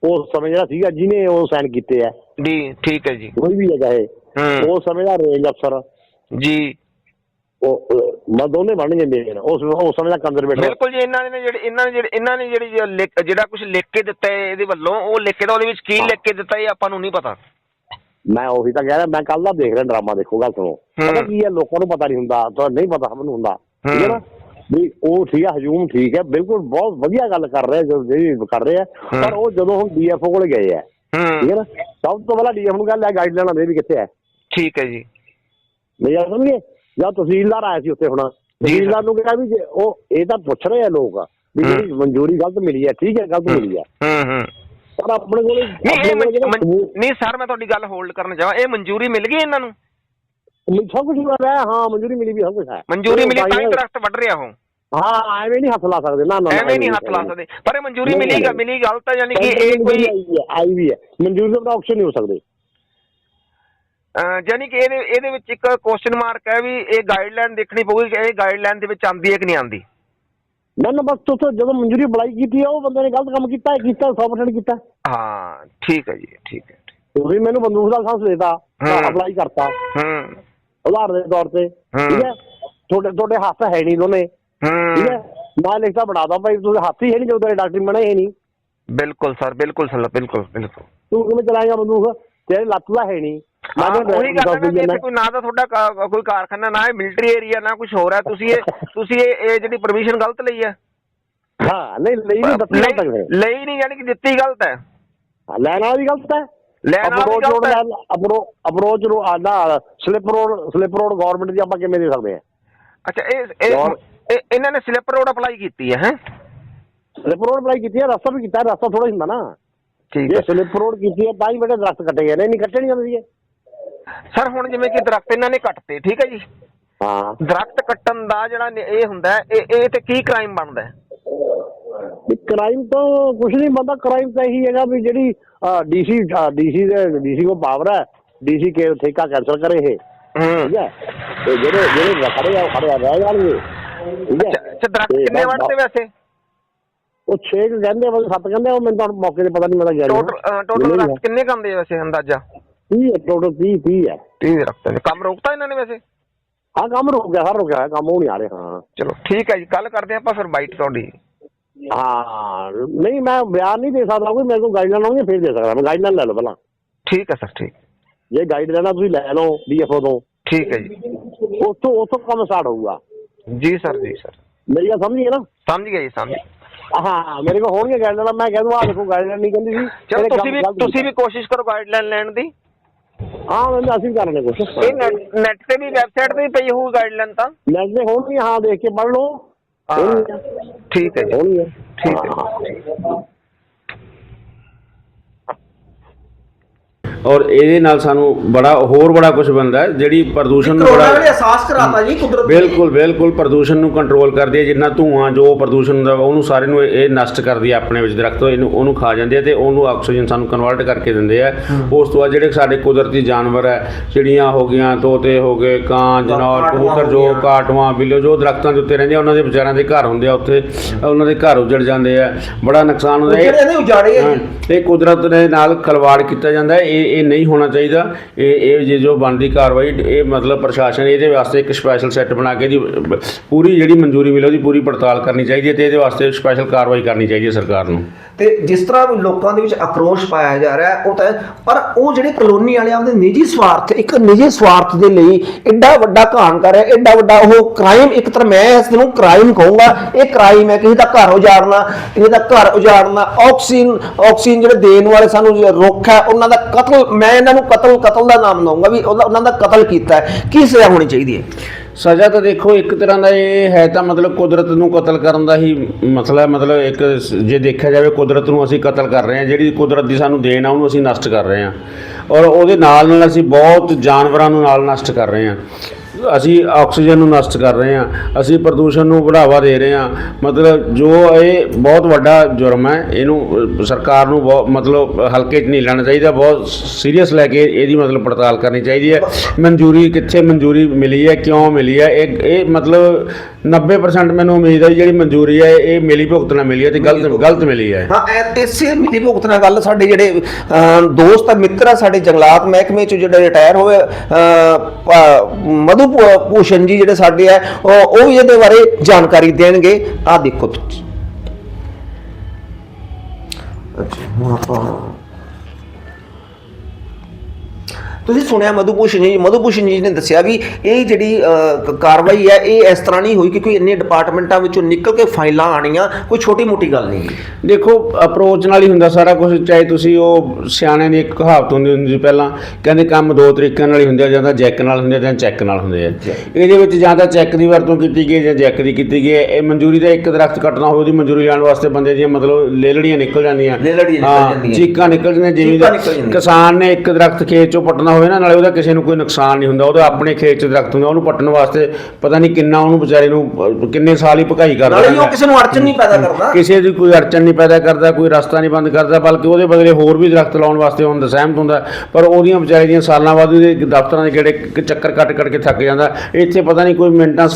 ਉਸ ਸਮੇਂ ਜਿਹੜਾ ਸੀਗਾ ਜਿਹਨੇ ਉਹ ਸਾਈਨ ਕੀਤੇ ਆ। ਜੀ ਠੀਕ ਹੈ ਜੀ। ਕੋਈ ਵੀ ਹੈਗਾ ਇਹ। ਹੂੰ। ਉਸ ਸਮੇਂ ਦਾ ਰੇਂਜ ਅਫਸਰ ਜੀ। ਉਹ ਮੈਂ ਦੋਨੇ ਬਣਨਗੇ ਮੇਨ ਉਸ ਉਸ ਸਮੇਂ ਦਾ ਕੰਜ਼ਰਵੇਟਰ ਬਿਲਕੁਲ ਜੀ ਇਹਨਾਂ ਨੇ ਜਿਹੜੇ ਇਹਨਾਂ ਨੇ ਜਿਹੜੇ ਇਹਨਾਂ ਨੇ ਜਿਹੜੀ ਜੋ ਲਿਖ- ਜਿਹੜਾ ਕੁਝ ਲਿਖ ਕੇ ਦਿੱਤਾ ਹੈ ਇਹਦੇ ਵੱਲੋਂ ਉਹ ਲਿਖ ਕੇ ਤਾਂ ਉਹਦੇ ਵਿੱਚ ਕੀ ਲਿਖ ਕੇ ਦਿੱਤਾ ਇਹ ਆਪਾਂ ਨੂੰ ਨਹੀਂ ਪਤਾ। ਮੈਂ ਉਹੀ ਤਾਂ ਕਹਿ ਰਿਹਾ ਮੈਂ ਕੱਲ ਦਾ ਦੇਖ ਰਿਹਾ ਡਰਾਮਾ ਦੇਖੋ ਗੱਲ ਸੁਣੋ। ਪਤਾ ਕੀ ਹੈ ਲੋਕਾਂ ਨੂੰ ਪਤਾ ਨਹੀਂ ਹੁੰਦਾ ਤੁਹਾਨੂੰ ਨਹੀਂ ਪਤਾ ਮੈਨੂੰ ਹੁੰਦਾ। ਠੀਕ ਹੈ ਨਾ? ਵੀ ਉਹ ਠੀਕ ਹੈ ਹਜੂਮ ਠੀਕ ਹੈ ਬਿਲਕੁਲ ਬਹੁਤ ਵਧੀਆ ਗੱਲ ਕਰ ਰਹੇ ਜੋ ਜਿਹੜੀ ਕਰ ਰਹੇ ਆ ਪਰ ਉਹ ਜਦੋਂ ਹੁਣ ਡੀਐਫਓ ਕੋਲ ਗਏ ਆ ਠੀਕ ਹੈ ਨਾ? ਸਭ ਤੋਂ ਪਹਿਲਾਂ ਡੀਐਫਓ ਨੂੰ ਗੱਲ ਹੈ ਗਾਈਡਲਾਈਨ ਦੇ ਵੀ ਕਿੱਥੇ ਹੈ? ਠੀਕ ਹੈ ਜੀ। ਮੇਰੀ ਸੁਣੀਏ ਜਾਂ ਤਹਿਸੀਲਦਾਰ ਆਇਆ ਸੀ ਉੱਥੇ ਹੁਣ? ਤਹਿਸੀਲਦਾਰ ਨੂੰ ਕਿਹਾ ਵੀ ਉਹ ਇਹ ਤਾਂ ਪੁੱਛ ਰਹੇ ਆ ਲੋਕ ਵੀ ਜਿਹੜੀ ਮਨਜ਼ੂਰੀ ਗਲਤ ਮਿਲੀ ਹੈ ਠੀਕ ਹੈ ਗਲਤ ਮਿਲੀ ਹੈ। ਹੂੰ ਹੂੰ। ਪਰ ਆਪਣੇ ਕੋਲ ਨਹੀਂ ਇਹ ਮਨ- ਮਨ- ਨਹੀਂ ਸਰ ਮੈਂ ਤੁਹਾਡੀ ਗੱਲ ਹੋਲਡ ਕਰਨ ਚਾਹਾਂ ਇਹ ਮਨਜ਼ੂਰੀ ਮਿਲ ਗਈ ਇਹਨਾਂ ਨੂੰ? ਸਭ ਕੁਝ ਮਿਲ ਰਿਹਾ। ਹਾਂ ਮਨਜ਼ੂਰੀ ਮਿਲੀ ਵੀ ਸਭ ਕੁਝ ਹੈ। ਮਨਜ਼ੂਰੀ ਮਿਲੀ ਤਾਂ ਹੀ ਦਰਖਤ ਵੱਢ ਰਿਹਾ ਉਹ। ਹਾਂ ਐਵੇਂ ਨਹੀਂ ਹੱਥ ਲਾ ਸਕਦੇ। ਨਾ ਨਾ ਐਵੇਂ ਨਹੀਂ ਹੱਥ ਲਾ ਸਕਦੇ। ਪਰ ਇਹ ਮਨਜ਼ੂਰੀ ਨਹੀਂ, ਮਿਲੀ ਨਹੀਂ। ਮਿਲੀ ਗਲਤ ਹੈ ਯਾਨੀ ਕਿ ਇਹ ਕੋਈ ਆਈ ਵੀ ਹੈ ਮਨਜ਼ੂਰੀ ਦਾ ਆਪਸ਼ਨ ਨਹੀਂ ਹੋ ਸਕਦੇ। ਅਹ, ਯਾਨੀ ਕਿ ਇਹਦੇ ਇਹਦੇ ਵਿੱਚ ਇੱਕ ਕੁਐਸਚਨ ਮਾਰਕ ਹੈ ਵੀ ਇਹ ਗਾਈਡਲਾਈਨ ਦੇਖਣੀ ਪਊਗੀ ਕਿ ਇਹ ਗਾਈਡਲਾਈਨ ਦੇ ਵਿੱਚ ਆਂਦੀ ਹੈ ਕਿ ਨਹੀਂ ਆਂਦੀ ਨਾ ਨਾ ਬਸ ਤੁਸੀਂ ਜਦੋਂ ਮਨਜ਼ੂਰੀ ਅਪਲਾਈ ਕੀਤੀ ਹੈ ਉਹ ਬੰਦੇ ਨੇ ਗਲਤ ਕੰਮ ਕੀਤਾ ਹੈ ਕੀਤਾ 100% ਕੀਤਾ। ਹਾਂ ਠੀਕ ਹੈ ਜੀ ਠੀਕ ਹੈ ਤੁਸੀਂ ਮੈਨੂੰ ਬੰਦੂਕ ਦਾ ਲਾਇਸੈਂਸ ਦੇਤਾ ਹਾਂ। ਅਪਲਾਈ ਕਰਤਾ। ਹੂੰ। ਉਦਾਹਰਨ ਦੇ ਤੌਰ ਤੇ ਹਾਂ। ਠੀਕ ਹੈ? ਤੁਹਾਡੇ ਤੁਹਾਡੇ ਹੱਥ ਹੈ ਨਹੀਂ ਦੋਨੇ। ਠੀਕ ਹੈ? ਹੂੰ ਮੈਂ ਲਿਖਤਾ ਬਣਾ ਦਾਂ ਭਾਈ ਤੁਸੀਂ ਹੱਥ ਹੀ ਹੈ ਨਹੀਂ ਜਦੋਂ ਤੇਰੇ ਡਾਕਟਰ ਬਣੇ ਹੈ ਨਹੀਂ। ਬਿਲਕੁਲ ਸਰ ਬਿਲਕੁਲ ਸਰ ਬਿਲਕੁਲ ਬਿਲਕੁਲ। ਤੂੰ ਕਿਵੇਂ ਚਲਾਏਗਾ ਬੰਦੂਕ? ਤੇਰੇ ਲੱਤ ਦਾ ਹੈ ਨਹੀਂ। ਹਾਂ, ਤਾਂ ਉਹੀ ਗੱਲ ਹੈ ਨਾ ਦੱਸ ਕਿ। ਇੱਥੇ ਕੋਈ ਨਾ ਤਾਂ ਤੁਹਾਡਾ ਕਾ- ਕੋਈ ਕਾਰਖਾਨਾ ਨਾ ਹੈ ਮਿਲਟਰੀ ਏਰੀਆ ਨਾ ਕੁਝ ਹੋ ਰਿਹਾ ਤੁਸੀਂ ਇਹ ਤੁਸੀਂ ਇਹ ਇਹ ਜਿਹੜੀ ਪਰਮਿਸ਼ਨ ਗਲਤ ਲਈ ਹੈ? ਹਾਂ ਨਹੀਂ ਲਈ ਨਹੀਂ ਦੱਸੀ ਲਈ- ਤੱਕ ਹੈ ਲਈ ਨਹੀਂ ਯਾਨੀ ਕਿ ਦਿੱਤੀ ਗਲਤ ਹੈ। ਲੈਣ ਵਾਲੀ ਗਲਤ ਹੈ। ਲੈਣ ਵਾਲੀ ਅਪਰੋਚ ਗਲਤ ਰੋਡ ਹੈ। ਅਪਰੋ approach road ਆਡਾ slip road slip road government ਦੀ ਆਪਾਂ ਕਿਵੇਂ ਦੇ ਸਕਦੇ ਆ ਅੱਛਾ ਇਹ ਇਹ ਇਹਨਾਂ ਨੇ ਸਲਿੱਪ ਰੋਡ ਅਪਲਾਈ ਕੀਤੀ ਹੈ ਹੈ? ਸਲਿਪ ਰੋਡ ਅਪਲਾਈ ਕੀਤੀ ਹੈ ਰਸਤਾ ਵੀ ਕੀਤਾ ਹੈ, ਰਸਤਾ ਥੋੜਾ ਹੁੰਦਾ ਨਾ। ਠੀਕ ਜੇ ਹੈ। ਸਲਿਪ ਰੋਡ ਕੀਤੀ ਹੈ ਤਾਂ ਹੀ ਬੇਟੇ ਦਰਖਤ ਕੱਟੇ ਗਏ ਨੇ ਨਹੀਂ ਕੱਟੇ ਨਹੀਂ ਜਾਂਦੇ ਸੀਗੇ। ਸਰ ਹੁਣ ਜਿਵੇਂ ਕਿ ਦਰਖਤ ਇਹਨਾਂ ਨੇ ਕੱਟਤੇ ਠੀਕ ਹੈ ਜੀ? ਹਾਂ। ਦਰਖਤ ਕੱਟਣ ਦਾ ਜਿਹੜਾ ਨ- ਇਹ ਹੁੰਦਾ ਹੈ, ਇਹ ਇਹ ਤੇ ਕੀ ਕ੍ਰਾਈਮ ਬਣਦਾ ਹੈ? ਕ੍ਰਾਈਮ ਤਾਂ ਕੁਝ ਨਹੀਂ ਬੰਦਾ ਕ੍ਰਾਈਮ ਤਾਂ ਇਹੀ ਹੈਗਾ ਵੀ ਜਿਹੜੀ ਡੀਸੀ ਡੀਸੀ ਦੇ ਡੀਸੀ ਕੋ ਪਾਵਰ ਹੈ ਡੀਸੀ ਕੇ ਠੇਕਾ ਕੈਂਸਲ ਕਰੇ ਇਹ ਹੂੰ। ਠੀਕ ਹੈ? ਤੇ ਜਿਹੜੇ ਜਿਹੜੇ ਖੜੇ ਆ ਉਹ ਖੜੇ ਆ ਰਹਿ ਜਾਣਗੇ ਠੀਕ ਹੈ? ਅੱਛਾ ਦਰਖਤ ਤੇ ਕਿੰਨੇ ਵੱਢਦੇ ਵੈਸੇ? ਉਹ 6 ਕਹਿੰਦੇ ਆ ਬਸ 7 ਕਹਿੰਦੇ ਆ, ਉਹ ਮੈਨੂੰ ਤਾਂ ਹੁਣ ਮੌਕੇ ਤੇ ਪਤਾ ਨਹੀਂ ਮੈਂ ਤਾਂ ਗਿਆ ਟੋਟਲ ਟੋਟਲ ਦਰਖਤ ਕਿੰਨੇ ਕੰਦੇ ਵੈਸੇ ਅੰਦਾਜ਼ਾ? 30 ਹੈ ਟੋਟਲ 30 30 ਹੈ। 30 ਦਰਖਤਾਂ ਦੇ ਕੰਮ ਰੋਕਤਾ ਇਹਨਾਂ ਨੇ ਵੈਸੇ? ਹਾਂ ਕੰਮ ਰੁਕ ਗਿਆ ਸਰ ਰੁਕ ਗਿਆ ਕੰਮ ਉਹ ਨਹੀਂ ਆ ਰਿਹਾ ਹਾਂ। ਚਲੋ ਠੀਕ ਹੈ ਜੀ ਕੱਲ ਕਰਦੇ ਆਪਾਂ ਫਿਰ ਬਾਈਟ ਤੁਹਾਡੀ। ਹਾਂ ਨਹੀਂ ਮੈਂ ਬਿਆਨ ਨਹੀਂ ਦੇ ਸਕਦਾ ਕੋਈ ਮੇਰੇ ਕੋਲ ਗਾਈਡਲਾਈਨ ਆਉਣਗੇ ਫਿਰ ਦੇ ਸਕਦਾ ਮੈਂ। ਗਾਈਡਲਾਈਨ ਲੈ ਲਓ ਪਹਿਲਾਂ। ਠੀਕ ਹੈ ਸਰ ਠੀਕ। ਜੇ ਗਾਈਡ ਲੈਣਾ ਤੁਸੀਂ ਲੈ ਲਓ ਡੀਐਫਓ ਤੋਂ। ਠੀਕ ਹੈ ਜੀ। ਉੱਥੋਂ ਉੱਥੋਂ ਕੰਮ ਸਟਾਰਟ ਹੋਊਗਾ। ਜੀ ਸਰ ਜੀ ਸਰ। ਮੇਰੀ ਗੱਲ ਸਮਝੀਏ ਨਾ? ਸਮਝ ਗਿਆ ਜੀ ਸਮਝ। ਗਿਆ। ਹਾਂ ਮੇਰੇ ਕੋਲ ਹੋਣਗੇ ਗਾਈਡਲਾਈਨ ਮੈਂ ਕਹਿ ਦੂੰ ਆ ਦੇਖੋ ਗਾਈਡਲਾਈਨ ਨਹੀਂ ਕਹਿੰਦੀ ਸੀ। ਚਲੋ ਤੁਸੀਂ ਵੀ ਗਲਤ ਤੁਸੀਂ ਵੀ ਕੋਸ਼ਿਸ਼ ਕਰੋ ਗਾਈਡਲਾਈਨ ਲੈਣ ਦੀ। ਹਾਂ ਮੈਂ ਅਸੀਂ ਕਰ ਲੈਣੇ ਕੁਛ। ਇਹ ਨੈਟ ਤੇ ਵੀ ਵੈਬਸਾਈਟ ਤੇ ਵੀ ਪਈ ਹੋਊ ਗਾਈਡਲਾਈਨ ਤਾਂ? ਨੈਟ ਤੇ ਹੋਣਗੇ ਹਾਂ ਦੇਖ ਕੇ ਪੜ੍ਹ ਲਓ। ਹਾਂ ਠੀਕ ਹੈ ਜੀ। ਹੋਣਗੀਆਂ ਠੀਕ ਹੈ। ਔਰ ਇਹਦੇ ਨਾਲ ਸਾਨੂੰ ਬੜਾ ਹੋਰ ਬੜਾ ਕੁਝ ਬੰਦਾ ਹੈ ਜਿਹੜੀ ਪ੍ਰਦੂਸ਼ਣ ਨੂੰ ਬੜਾ ਅਹਿਸਾਸ ਕਰਾਤਾ ਜੀ ਕੁਦਰਤ। ਬਿਲਕੁਲ ਬਿਲਕੁਲ ਪ੍ਰਦੂਸ਼ਣ ਨੂੰ ਕੰਟਰੋਲ ਕਰਦੀ ਹੈ ਜਿੰਨਾ ਧੂਆਂ ਜੋ ਪ੍ਰਦੂਸ਼ਣ ਦਾ ਉਹਨੂੰ ਸਾਰੇ ਨੂੰ ਇਹ ਨਸ਼ਟ ਕਰਦੀ ਹੈ ਆਪਣੇ ਵਿੱਚ ਦਰਖਤ ਇਹਨੂੰ ਉਹਨੂੰ ਖਾ ਜਾਂਦੇ ਆ ਤੇ ਉਹਨੂੰ ਆਕਸੀਜਨ ਸਾਨੂੰ ਕਨਵਰਟ ਕਰਕੇ ਦਿੰਦੇ ਆ। ਉਸ ਤੋਂ ਬਾਅਦ ਜਿਹੜੇ ਸਾਡੇ ਕੁਦਰਤੀ ਜਾਨਵਰ ਹੈ ਚਿੜੀਆਂ ਹੋ ਗਈਆਂ ਤੋਤੇ ਹੋ ਗਏ ਕਾਂ ਜਨੌਰ ਕਬੂਤਰ ਜੋ। ਕਾਟਵਾਂ ਬਿੱਲੋ ਜੋ ਦਰਖਤਾਂ ਦੇ ਉੱਤੇ ਰਹਿੰਦੇ ਆ ਉਹਨਾਂ ਦੇ ਵਿਚਾਰਿਆਂ ਦੇ ਘਰ ਹੁੰਦੇ ਆ ਉੱਥੇ ਉਹਨਾਂ ਦੇ ਘਰ ਉਜੜ ਜਾਂਦੇ ਆ। ਬੜਾ ਨੁਕਸਾਨ ਹੁੰਦਾ ਉਜਾੜੇ ਆ ਹਾਂ, ਜੀ ਇਹ ਕੁਦਰਤ ਦੇ ਨਾਲ ਖਲਵਾੜ ਕੀਤਾ ਜਾਂਦਾ ਹੈ। ਇਹ ਇਹ ਨਹੀਂ ਹੋਣਾ ਚਾਹੀਦਾ। ਇਹ ਇਹ ਜੇ ਜੋ ਬਣਦੀ ਕਾਰਵਾਈ, ਇਹ ਮਤਲਬ ਪ੍ਰਸ਼ਾਸਨ ਇਹਦੇ ਵਾਸਤੇ ਇੱਕ ਸਪੈਸ਼ਲ ਸੈੱਟ ਬਣਾ ਕੇ ਇਹਦੀ, ਪੂਰੀ ਜਿਹੜੀ ਮਨਜ਼ੂਰੀ ਮਿਲੇ ਉਹਦੀ ਪੂਰੀ ਪੜਤਾਲ ਕਰਨੀ ਚਾਹੀਦੀ ਹੈ ਤੇ ਇਹਦੇ ਵਾਸਤੇ ਸਪੈਸ਼ਲ ਕਾਰਵਾਈ ਕਰਨੀ ਚਾਹੀਦੀ ਹੈ ਸਰਕਾਰ ਨੂੰ। ਤੇ ਜਿਸ ਤਰ੍ਹਾਂ ਲੋਕਾਂ ਦੇ ਵਿੱਚ ਆਕਰੋਸ਼ ਪਾਇਆ ਜਾ ਰਿਹਾ, ਉਹ ਤਾਂ ਪਰ ਉਹ ਜਿਹੜੇ ਕਲੋਨੀ ਵਾਲੇ ਆਪਦੇ ਨਿੱਜੀ ਸਵਾਰਥ, ਇੱਕ ਨਿੱਜੀ ਸਵਾਰਥ ਦੇ ਲਈ ਐਡਾ ਵੱਡਾ ਕਾਂਡ ਕਰ ਰਿਹਾ, ਐਡਾ ਵੱਡਾ ਉਹ ਕ੍ਰਾਈਮ ਇੱਕ ਤਰ੍ਹਾਂ ਮੈਂ ਇਸ ਨੂੰ ਕ੍ਰਾਈਮ ਕਹੂੰਗਾ, ਇਹ ਕ੍ਰਾਈਮ ਹੈ ਕਿਸੇ ਦਾ ਘਰ ਉਜਾੜਨਾ, ਕਿਸੇ ਦਾ ਘਰ ਉਜਾੜਨਾ ਆਕਸੀਜਨ ਆਕਸੀਜਨ ਜਿਹੜੇ ਦੇਣ ਵਾਲੇ ਸਾਨੂੰ ਰੁੱਖ ਹੈ, ਉਹਨਾਂ ਦਾ ਕਤਲ ਮੈਂ ਇਹਨਾਂ ਨੂੰ ਕਤਲ ਕਤਲ ਦਾ ਨਾਮ ਦਊਂਗਾ ਵੀ ਉਹਨਾਂ ਦਾ ਕਤਲ ਕੀਤਾ ਹੈ। ਕੀ ਸਜ਼ਾ ਹੋਣੀ ਚਾਹੀਦੀ ਹੈ? ਸਜ਼ਾ ਤਾਂ ਦੇਖੋ, ਇੱਕ ਤਰ੍ਹਾਂ ਦਾ ਇਹ ਹੈ ਤਾਂ ਮਤਲਬ ਕੁਦਰਤ ਨੂੰ ਕਤਲ ਕਰਨ ਦਾ ਹੀ ਮਸਲਾ ਮਤਲਬ ਇੱਕ ਜੇ ਦੇਖਿਆ ਜਾਵੇ, ਕੁਦਰਤ ਨੂੰ ਅਸੀਂ ਕਤਲ ਕਰ ਰਹੇ ਹਾਂ। ਜਿਹੜੀ ਕੁਦਰਤ ਦੀ ਸਾਨੂੰ ਦੇਣ ਆ, ਉਹਨੂੰ ਅਸੀਂ ਨਸ਼ਟ ਕਰ ਰਹੇ ਹਾਂ। ਔਰ ਉਹਦੇ ਨਾਲ ਨਾਲ ਅਸੀਂ ਬਹੁਤ ਜਾਨਵਰਾਂ ਨੂੰ ਨਾਲ ਨਸ਼ਟ ਕਰ ਰਹੇ ਹਾਂ। ਅਸੀਂ ਆਕਸੀਜਨ ਨੂੰ ਨਸ਼ਟ ਕਰ ਰਹੇ ਹਾਂ, ਅਸੀਂ ਪ੍ਰਦੂਸ਼ਣ ਨੂੰ ਵਧਾਵਾ ਦੇ ਰਹੇ ਹਾਂ। ਮਤਲਬ ਜੋ ਇਹ ਬਹੁਤ ਵੱਡਾ ਜੁਰਮ ਹੈ, ਇਹਨੂੰ ਸਰਕਾਰ ਨੂੰ ਬਹੁਤ ਮਤਲਬ ਹਲਕੇ 'ਚ ਨਹੀਂ ਲੈਣਾ ਚਾਹੀਦਾ, ਬਹੁਤ ਸੀਰੀਅਸ ਲੈ ਕੇ ਇਹਦੀ ਮਤਲਬ ਪੜਤਾਲ ਕਰਨੀ ਚਾਹੀਦੀ ਹੈ। ਮਨਜ਼ੂਰੀ ਕਿੱਥੇ ਮਨਜ਼ੂਰੀ ਮਿਲੀ ਹੈ, ਕਿਉਂ ਮਿਲੀ ਹੈ, ਇਹ ਇਹ ਮਤਲਬ 90% ਮੈਨੂੰ ਉਮੀਦ ਹੈ ਜਿਹੜੀ ਮਨਜ਼ੂਰੀ ਹੈ ਇਹ ਮਿਲੀ ਭੁਗਤ ਨਾਲ ਮਿਲੀ ਹੈ ਤੇ ਗਲਤ ਗਲਤ ਮਿਲੀ ਹੈ। ਹਾਂ ਐ- ਇਸੇ ਮਿਲੀ ਭੁਗਤ ਨਾਲ ਗੱਲ ਸਾਡੇ ਜਿਹੜੇ ਅਹ, ਦੋਸਤ ਆ ਮਿੱਤਰ ਆ ਸਾਡੇ ਜੰਗਲਾਤ ਮਹਿਕਮੇ ਚ ਜਿਹੜੇ ਰਿਟਾਇਰ ਹੋਏ ਅਹ, ਪ- ਮਧੂ ਭੂ- ਭੂਸ਼ਣ ਜੀ ਜਿਹੜੇ ਸਾਡੇ ਆ ਉਹ ਉਹ ਵੀ ਇਹਦੇ ਬਾਰੇ ਜਾਣਕਾਰੀ ਦੇਣਗੇ। ਆ ਦੇਖੋ ਤੁਸੀਂ। ਅੱਛਾ ਹੁਣ ਆਪਾਂ ਤੁਸੀਂ ਸੁਣਿਆ ਮਧੂ ਭੂਸ਼ਣ ਜੀ ਮਧੂ ਭੂਸ਼ਣ ਜੀ ਨੇ ਦੱਸਿਆ ਵੀ ਇਹ ਜਿਹੜੀ ਕਾਰਵਾਈ ਹੈ ਇਹ ਇਸ ਤਰ੍ਹਾਂ ਨਹੀਂ ਹੋਈ ਕਿ ਕੋਈ ਇੰਨੇ ਡਿਪਾਰਟਮੈਂਟਾਂ ਵਿੱਚੋਂ ਨਿਕਲ ਕੇ ਫਾਈਲਾਂ ਆਣੀਆਂ ਕੋਈ ਛੋਟੀ ਮੋਟੀ ਗੱਲ ਨਹੀਂ ਦੇਖੋ ਅਪਰੋਚ ਨਾਲ ਹੀ ਹੁੰਦਾ ਸਾਰਾ ਕੁਝ ਚਾਹੇ ਤੁਸੀਂ ਉਹ ਸਿਆਣਿਆਂ ਦੀ ਇੱਕ ਕਹਾਵਤ ਹੁੰਦੀ ਹੁੰਦੀ ਸੀ ਪਹਿਲਾਂ ਕਹਿੰਦੇ ਕੰਮ ਦੋ ਤਰੀਕਿਆਂ ਨਾਲ ਹੀ ਹੁੰਦੇ ਆ ਜਾਂ ਤਾਂ ਜੈਕ ਨਾਲ ਹੁੰਦੇ ਆ ਜਾਂ ਚੈੱਕ ਨਾਲ ਹੁੰਦੇ ਆ। ਇਹਦੇ ਵਿੱਚ ਜਾਂ ਤਾਂ ਚੈੱਕ ਦੀ ਵਰਤੋਂ ਕੀਤੀ ਗਈ ਜਾਂ ਜੈਕ ਦੀ ਕੀਤੀ ਗਈ ਇਹ ਮਨਜ਼ੂਰੀ ਦਾ ਇੱਕ ਦਰਖਤ ਕੱਟਣਾ ਹੋਵੇ ਉਹਦੀ ਮਨਜ਼ੂਰੀ ਲੈਣ ਵਾਸਤੇ ਬੰਦੇ ਦੀਆਂ ਮਤਲਬ ਲੇਲੜੀਆਂ ਨਿਕਲ ਜਾਂਦੀਆਂ। ਲੇਲੜੀਆਂ ਨਿਕਲ ਜਾਂਦੀਆਂ। ਚੀਕਾਂ ਨਿਕਲ ਜਾਂਦੀਆਂ ਜਿਵੇਂ। ਕਿਸਾਨ ਨੇ ਇੱਕ ਦਰਖਤ ਖੇਤ ਚੋਂ ਪੱਟਣਾ ਹੋਵੇ ਨਾ ਨਾਲੇ ਉਹਦਾ ਕਿਸੇ ਨੂੰ ਕੋਈ ਨੁਕਸਾਨ ਨਹੀਂ ਹੁੰਦਾ ਉਹਦਾ ਆਪਣੇ ਖੇਤ 'ਚ ਦਰਖਤ ਹੁੰਦਾ ਉਹਨੂੰ ਪੱਟਣ ਵਾਸਤੇ ਪਤਾ ਨਹੀਂ ਕਿੰਨਾ ਉਹਨੂੰ ਵਿਚਾਰੇ ਨੂੰ ਕਿੰਨੇ ਸਾਲ ਹੀ ਭਕਾਈ ਕਰਦਾ ਨਾਲੇ ਉਹ। ਕਿਸੇ ਨੂੰ ਅੜਚਨ ਨਹੀਂ ਪੈਦਾ ਕਰਦਾ ਕਿਸੇ ਦੀ ਕੋਈ ਅੜਚਨ ਨਹੀਂ ਪੈਦਾ ਕਰਦਾ ਕੋਈ ਰਸਤਾ ਨਹੀਂ ਬੰਦ ਕਰਦਾ ਬਲਕਿ ਉਹਦੇ ਬਦਲੇ ਹੋਰ ਵੀ ਦਰਖਤ ਲਾਉਣ ਵਾਸਤੇ ਹੁੰਦਾ ਸਹਿਮਤ ਹੁੰਦਾ ਪਰ ਉਹਦੀਆਂ ਵਿਚਾਰੇ ਦੀਆਂ ਸਾਲਾਂ ਬਾਅਦ ਉਹਦੇ ਦਫ਼ਤਰਾਂ ਦੇ ਕਿਹੜੇ ਚੱਕਰ ਕੱਟ ਕੱਟ ਕੇ ਥੱਕ ਜਾਂਦਾ ਇੱਥੇ ਪਤਾ ਨਹੀਂ ਕੋਈ ਮਿੰਟਾਂ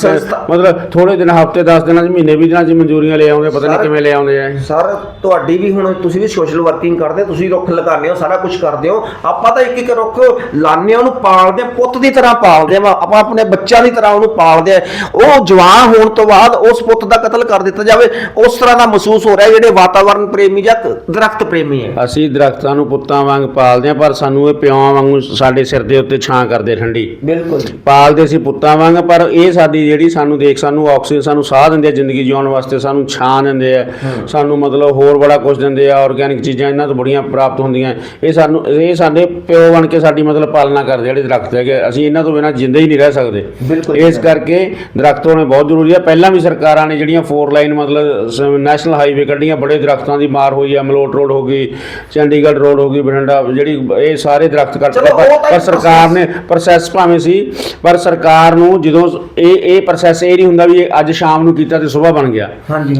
ਮਤਲਬ ਥੋੜੇ ਦਿਨ ਹਫ਼ਤੇ 10 ਦਿਨਾਂ 'ਚ ਮਹੀਨੇ 20 ਦਿਨਾਂ 'ਚ ਮਨਜ਼ੂਰੀਆਂ ਲੈ ਆਉਂਦੇ ਪਤਾ ਨਹੀਂ ਕਿਵੇਂ ਲੈ ਆਉਂਦੇ ਆ। ਸਰ ਤੁਹਾਡੀ ਵੀ ਹੁਣ ਤੁਸੀਂ ਵੀ ਸੋਸ਼ਲ ਵਰਕਿੰਗ ਕਰਦੇ ਤੁਸੀਂ ਰੁੱਖ ਲਗਾਉਂਦੇ ਹੋ ਸਾਰਾ ਕੁਝ ਕਰਦੇ ਹੋ ਆਪਾਂ ਤਾਂ ਇੱਕ ਇੱਕ ਰੁੱਖ ਹਾਂ ਉਹਨੂੰ ਪਾਲਦੇ ਪੁੱਤ ਦੀ ਤਰ੍ਹਾਂ ਪਾਲਦੇ ਆ ਆਪਾਂ ਆਪਣੇ ਬੱਚਿਆਂ ਦੀ ਤਰ੍ਹਾਂ ਉਹਨੂੰ ਪਾਲਦੇ ਆ। ਉਹ ਜਵਾਨ ਹੋਣ ਤੋਂ ਬਾਅਦ ਉਸ ਪੁੱਤ ਦਾ ਕਤਲ ਕਰ ਦਿੱਤਾ ਜਾਵੇ ਉਸ ਤਰ੍ਹਾਂ ਦਾ ਮਹਿਸੂਸ ਹੋ ਰਿਹਾ ਜਿਹੜੇ ਵਾਤਾਵਰਣ ਪ੍ਰੇਮੀ ਜਾਂ ਦਰਖਤ ਪ੍ਰੇਮੀ ਹੈ। ਅਸੀਂ ਦਰਖਤਾਂ ਨੂੰ ਪੁੱਤਾਂ ਵਾਂਗ ਪਾਲਦੇ ਆ ਪਰ ਸਾਨੂੰ ਇਹ ਪਿਓਾਂ ਵਾਂਗੂ ਸਾਡੇ ਸਿਰ ਦੇ ਉੱਤੇ ਛਾਂ ਕਰਦੇ ਠੰਡੀ। ਬਿਲਕੁਲ ਪਾਲਦੇ ਸੀ ਪੁੱਤਾਂ ਵਾਂਗ ਪਰ ਇਹ ਸਾਡੀ ਜਿਹੜੀ ਸਾਨੂੰ ਦੇਖ ਸਾਨੂੰ ਆਕਸੀਜਨ ਸਾਨੂੰ ਸਾਹ ਦਿੰਦੇ ਆ ਜ਼ਿੰਦਗੀ ਜਿਉਣ ਵਾਸਤੇ ਸਾਨੂੰ ਛਾਂ ਦਿੰਦੇ ਆ। ਸਾਨੂੰ ਮਤਲਬ ਹੋਰ ਬੜਾ ਕੁਝ ਦਿੰਦੇ ਆ ਆਰਗੈਨਿਕ ਚੀਜ਼ਾਂ ਇਹਨਾਂ ਤੋਂ ਬੜੀਆਂ ਪ੍ਰਾਪਤ ਹੁੰਦੀਆਂ। ਇਹ ਸਾਨੂੰ ਇਹ ਸਾਡੇ ਪਿਓ ਬਣ ਕੇ ਸਾਡੀ ਮਤਲਬ ਪਾਲਣਾ ਕਰਦੇ ਜਿਹੜੇ ਦਰਖਤ ਹੈਗੇ ਅਸੀਂ ਇਹਨਾਂ ਤੋਂ ਬਿਨਾਂ ਜਿੰਦੇ ਹੀ ਨਹੀਂ ਰਹਿ ਸਕਦੇ। ਇਸ ਕਰਕੇ ਦਰਖਤ ਹੋਣੇ ਬਹੁਤ ਜ਼ਰੂਰੀ ਆ। ਪਹਿਲਾਂ ਵੀ ਸਰਕਾਰਾਂ ਨੇ ਜਿਹੜੀਆਂ ਫੋਰ ਲਾਈਨ ਮਤਲਬ ਨੈਸ਼ਨਲ ਹਾਈਵੇ ਕੱਢੀਆਂ ਬੜੇ ਦਰਖਤਾਂ ਦੀ ਮਾਰ ਹੋਈ ਆ। ਮਲੋਟ ਰੋਡ ਹੋ ਗਈ ਚੰਡੀਗੜ੍ਹ ਰੋਡ ਹੋ ਗਈ ਬਠਿੰਡਾ ਜਿਹੜੀ ਇਹ ਸਾਰੇ ਦਰਖਤ ਕੱਟ ਪਰ ਸਰਕਾਰ ਨੇ ਪ੍ਰੋਸੈਸ ਭਾਵੇਂ ਸੀ ਪਰ ਸਰਕਾਰ ਨੂੰ ਜਦੋਂ ਇਹ ਇਹ ਪ੍ਰੋਸੈਸ ਇਹ ਨਹੀਂ ਹੁੰਦਾ ਵੀ ਅੱਜ ਸ਼ਾਮ ਨੂੰ ਕੀਤਾ ਤੇ ਸਵੇਰ ਬਣ ਗਿਆ।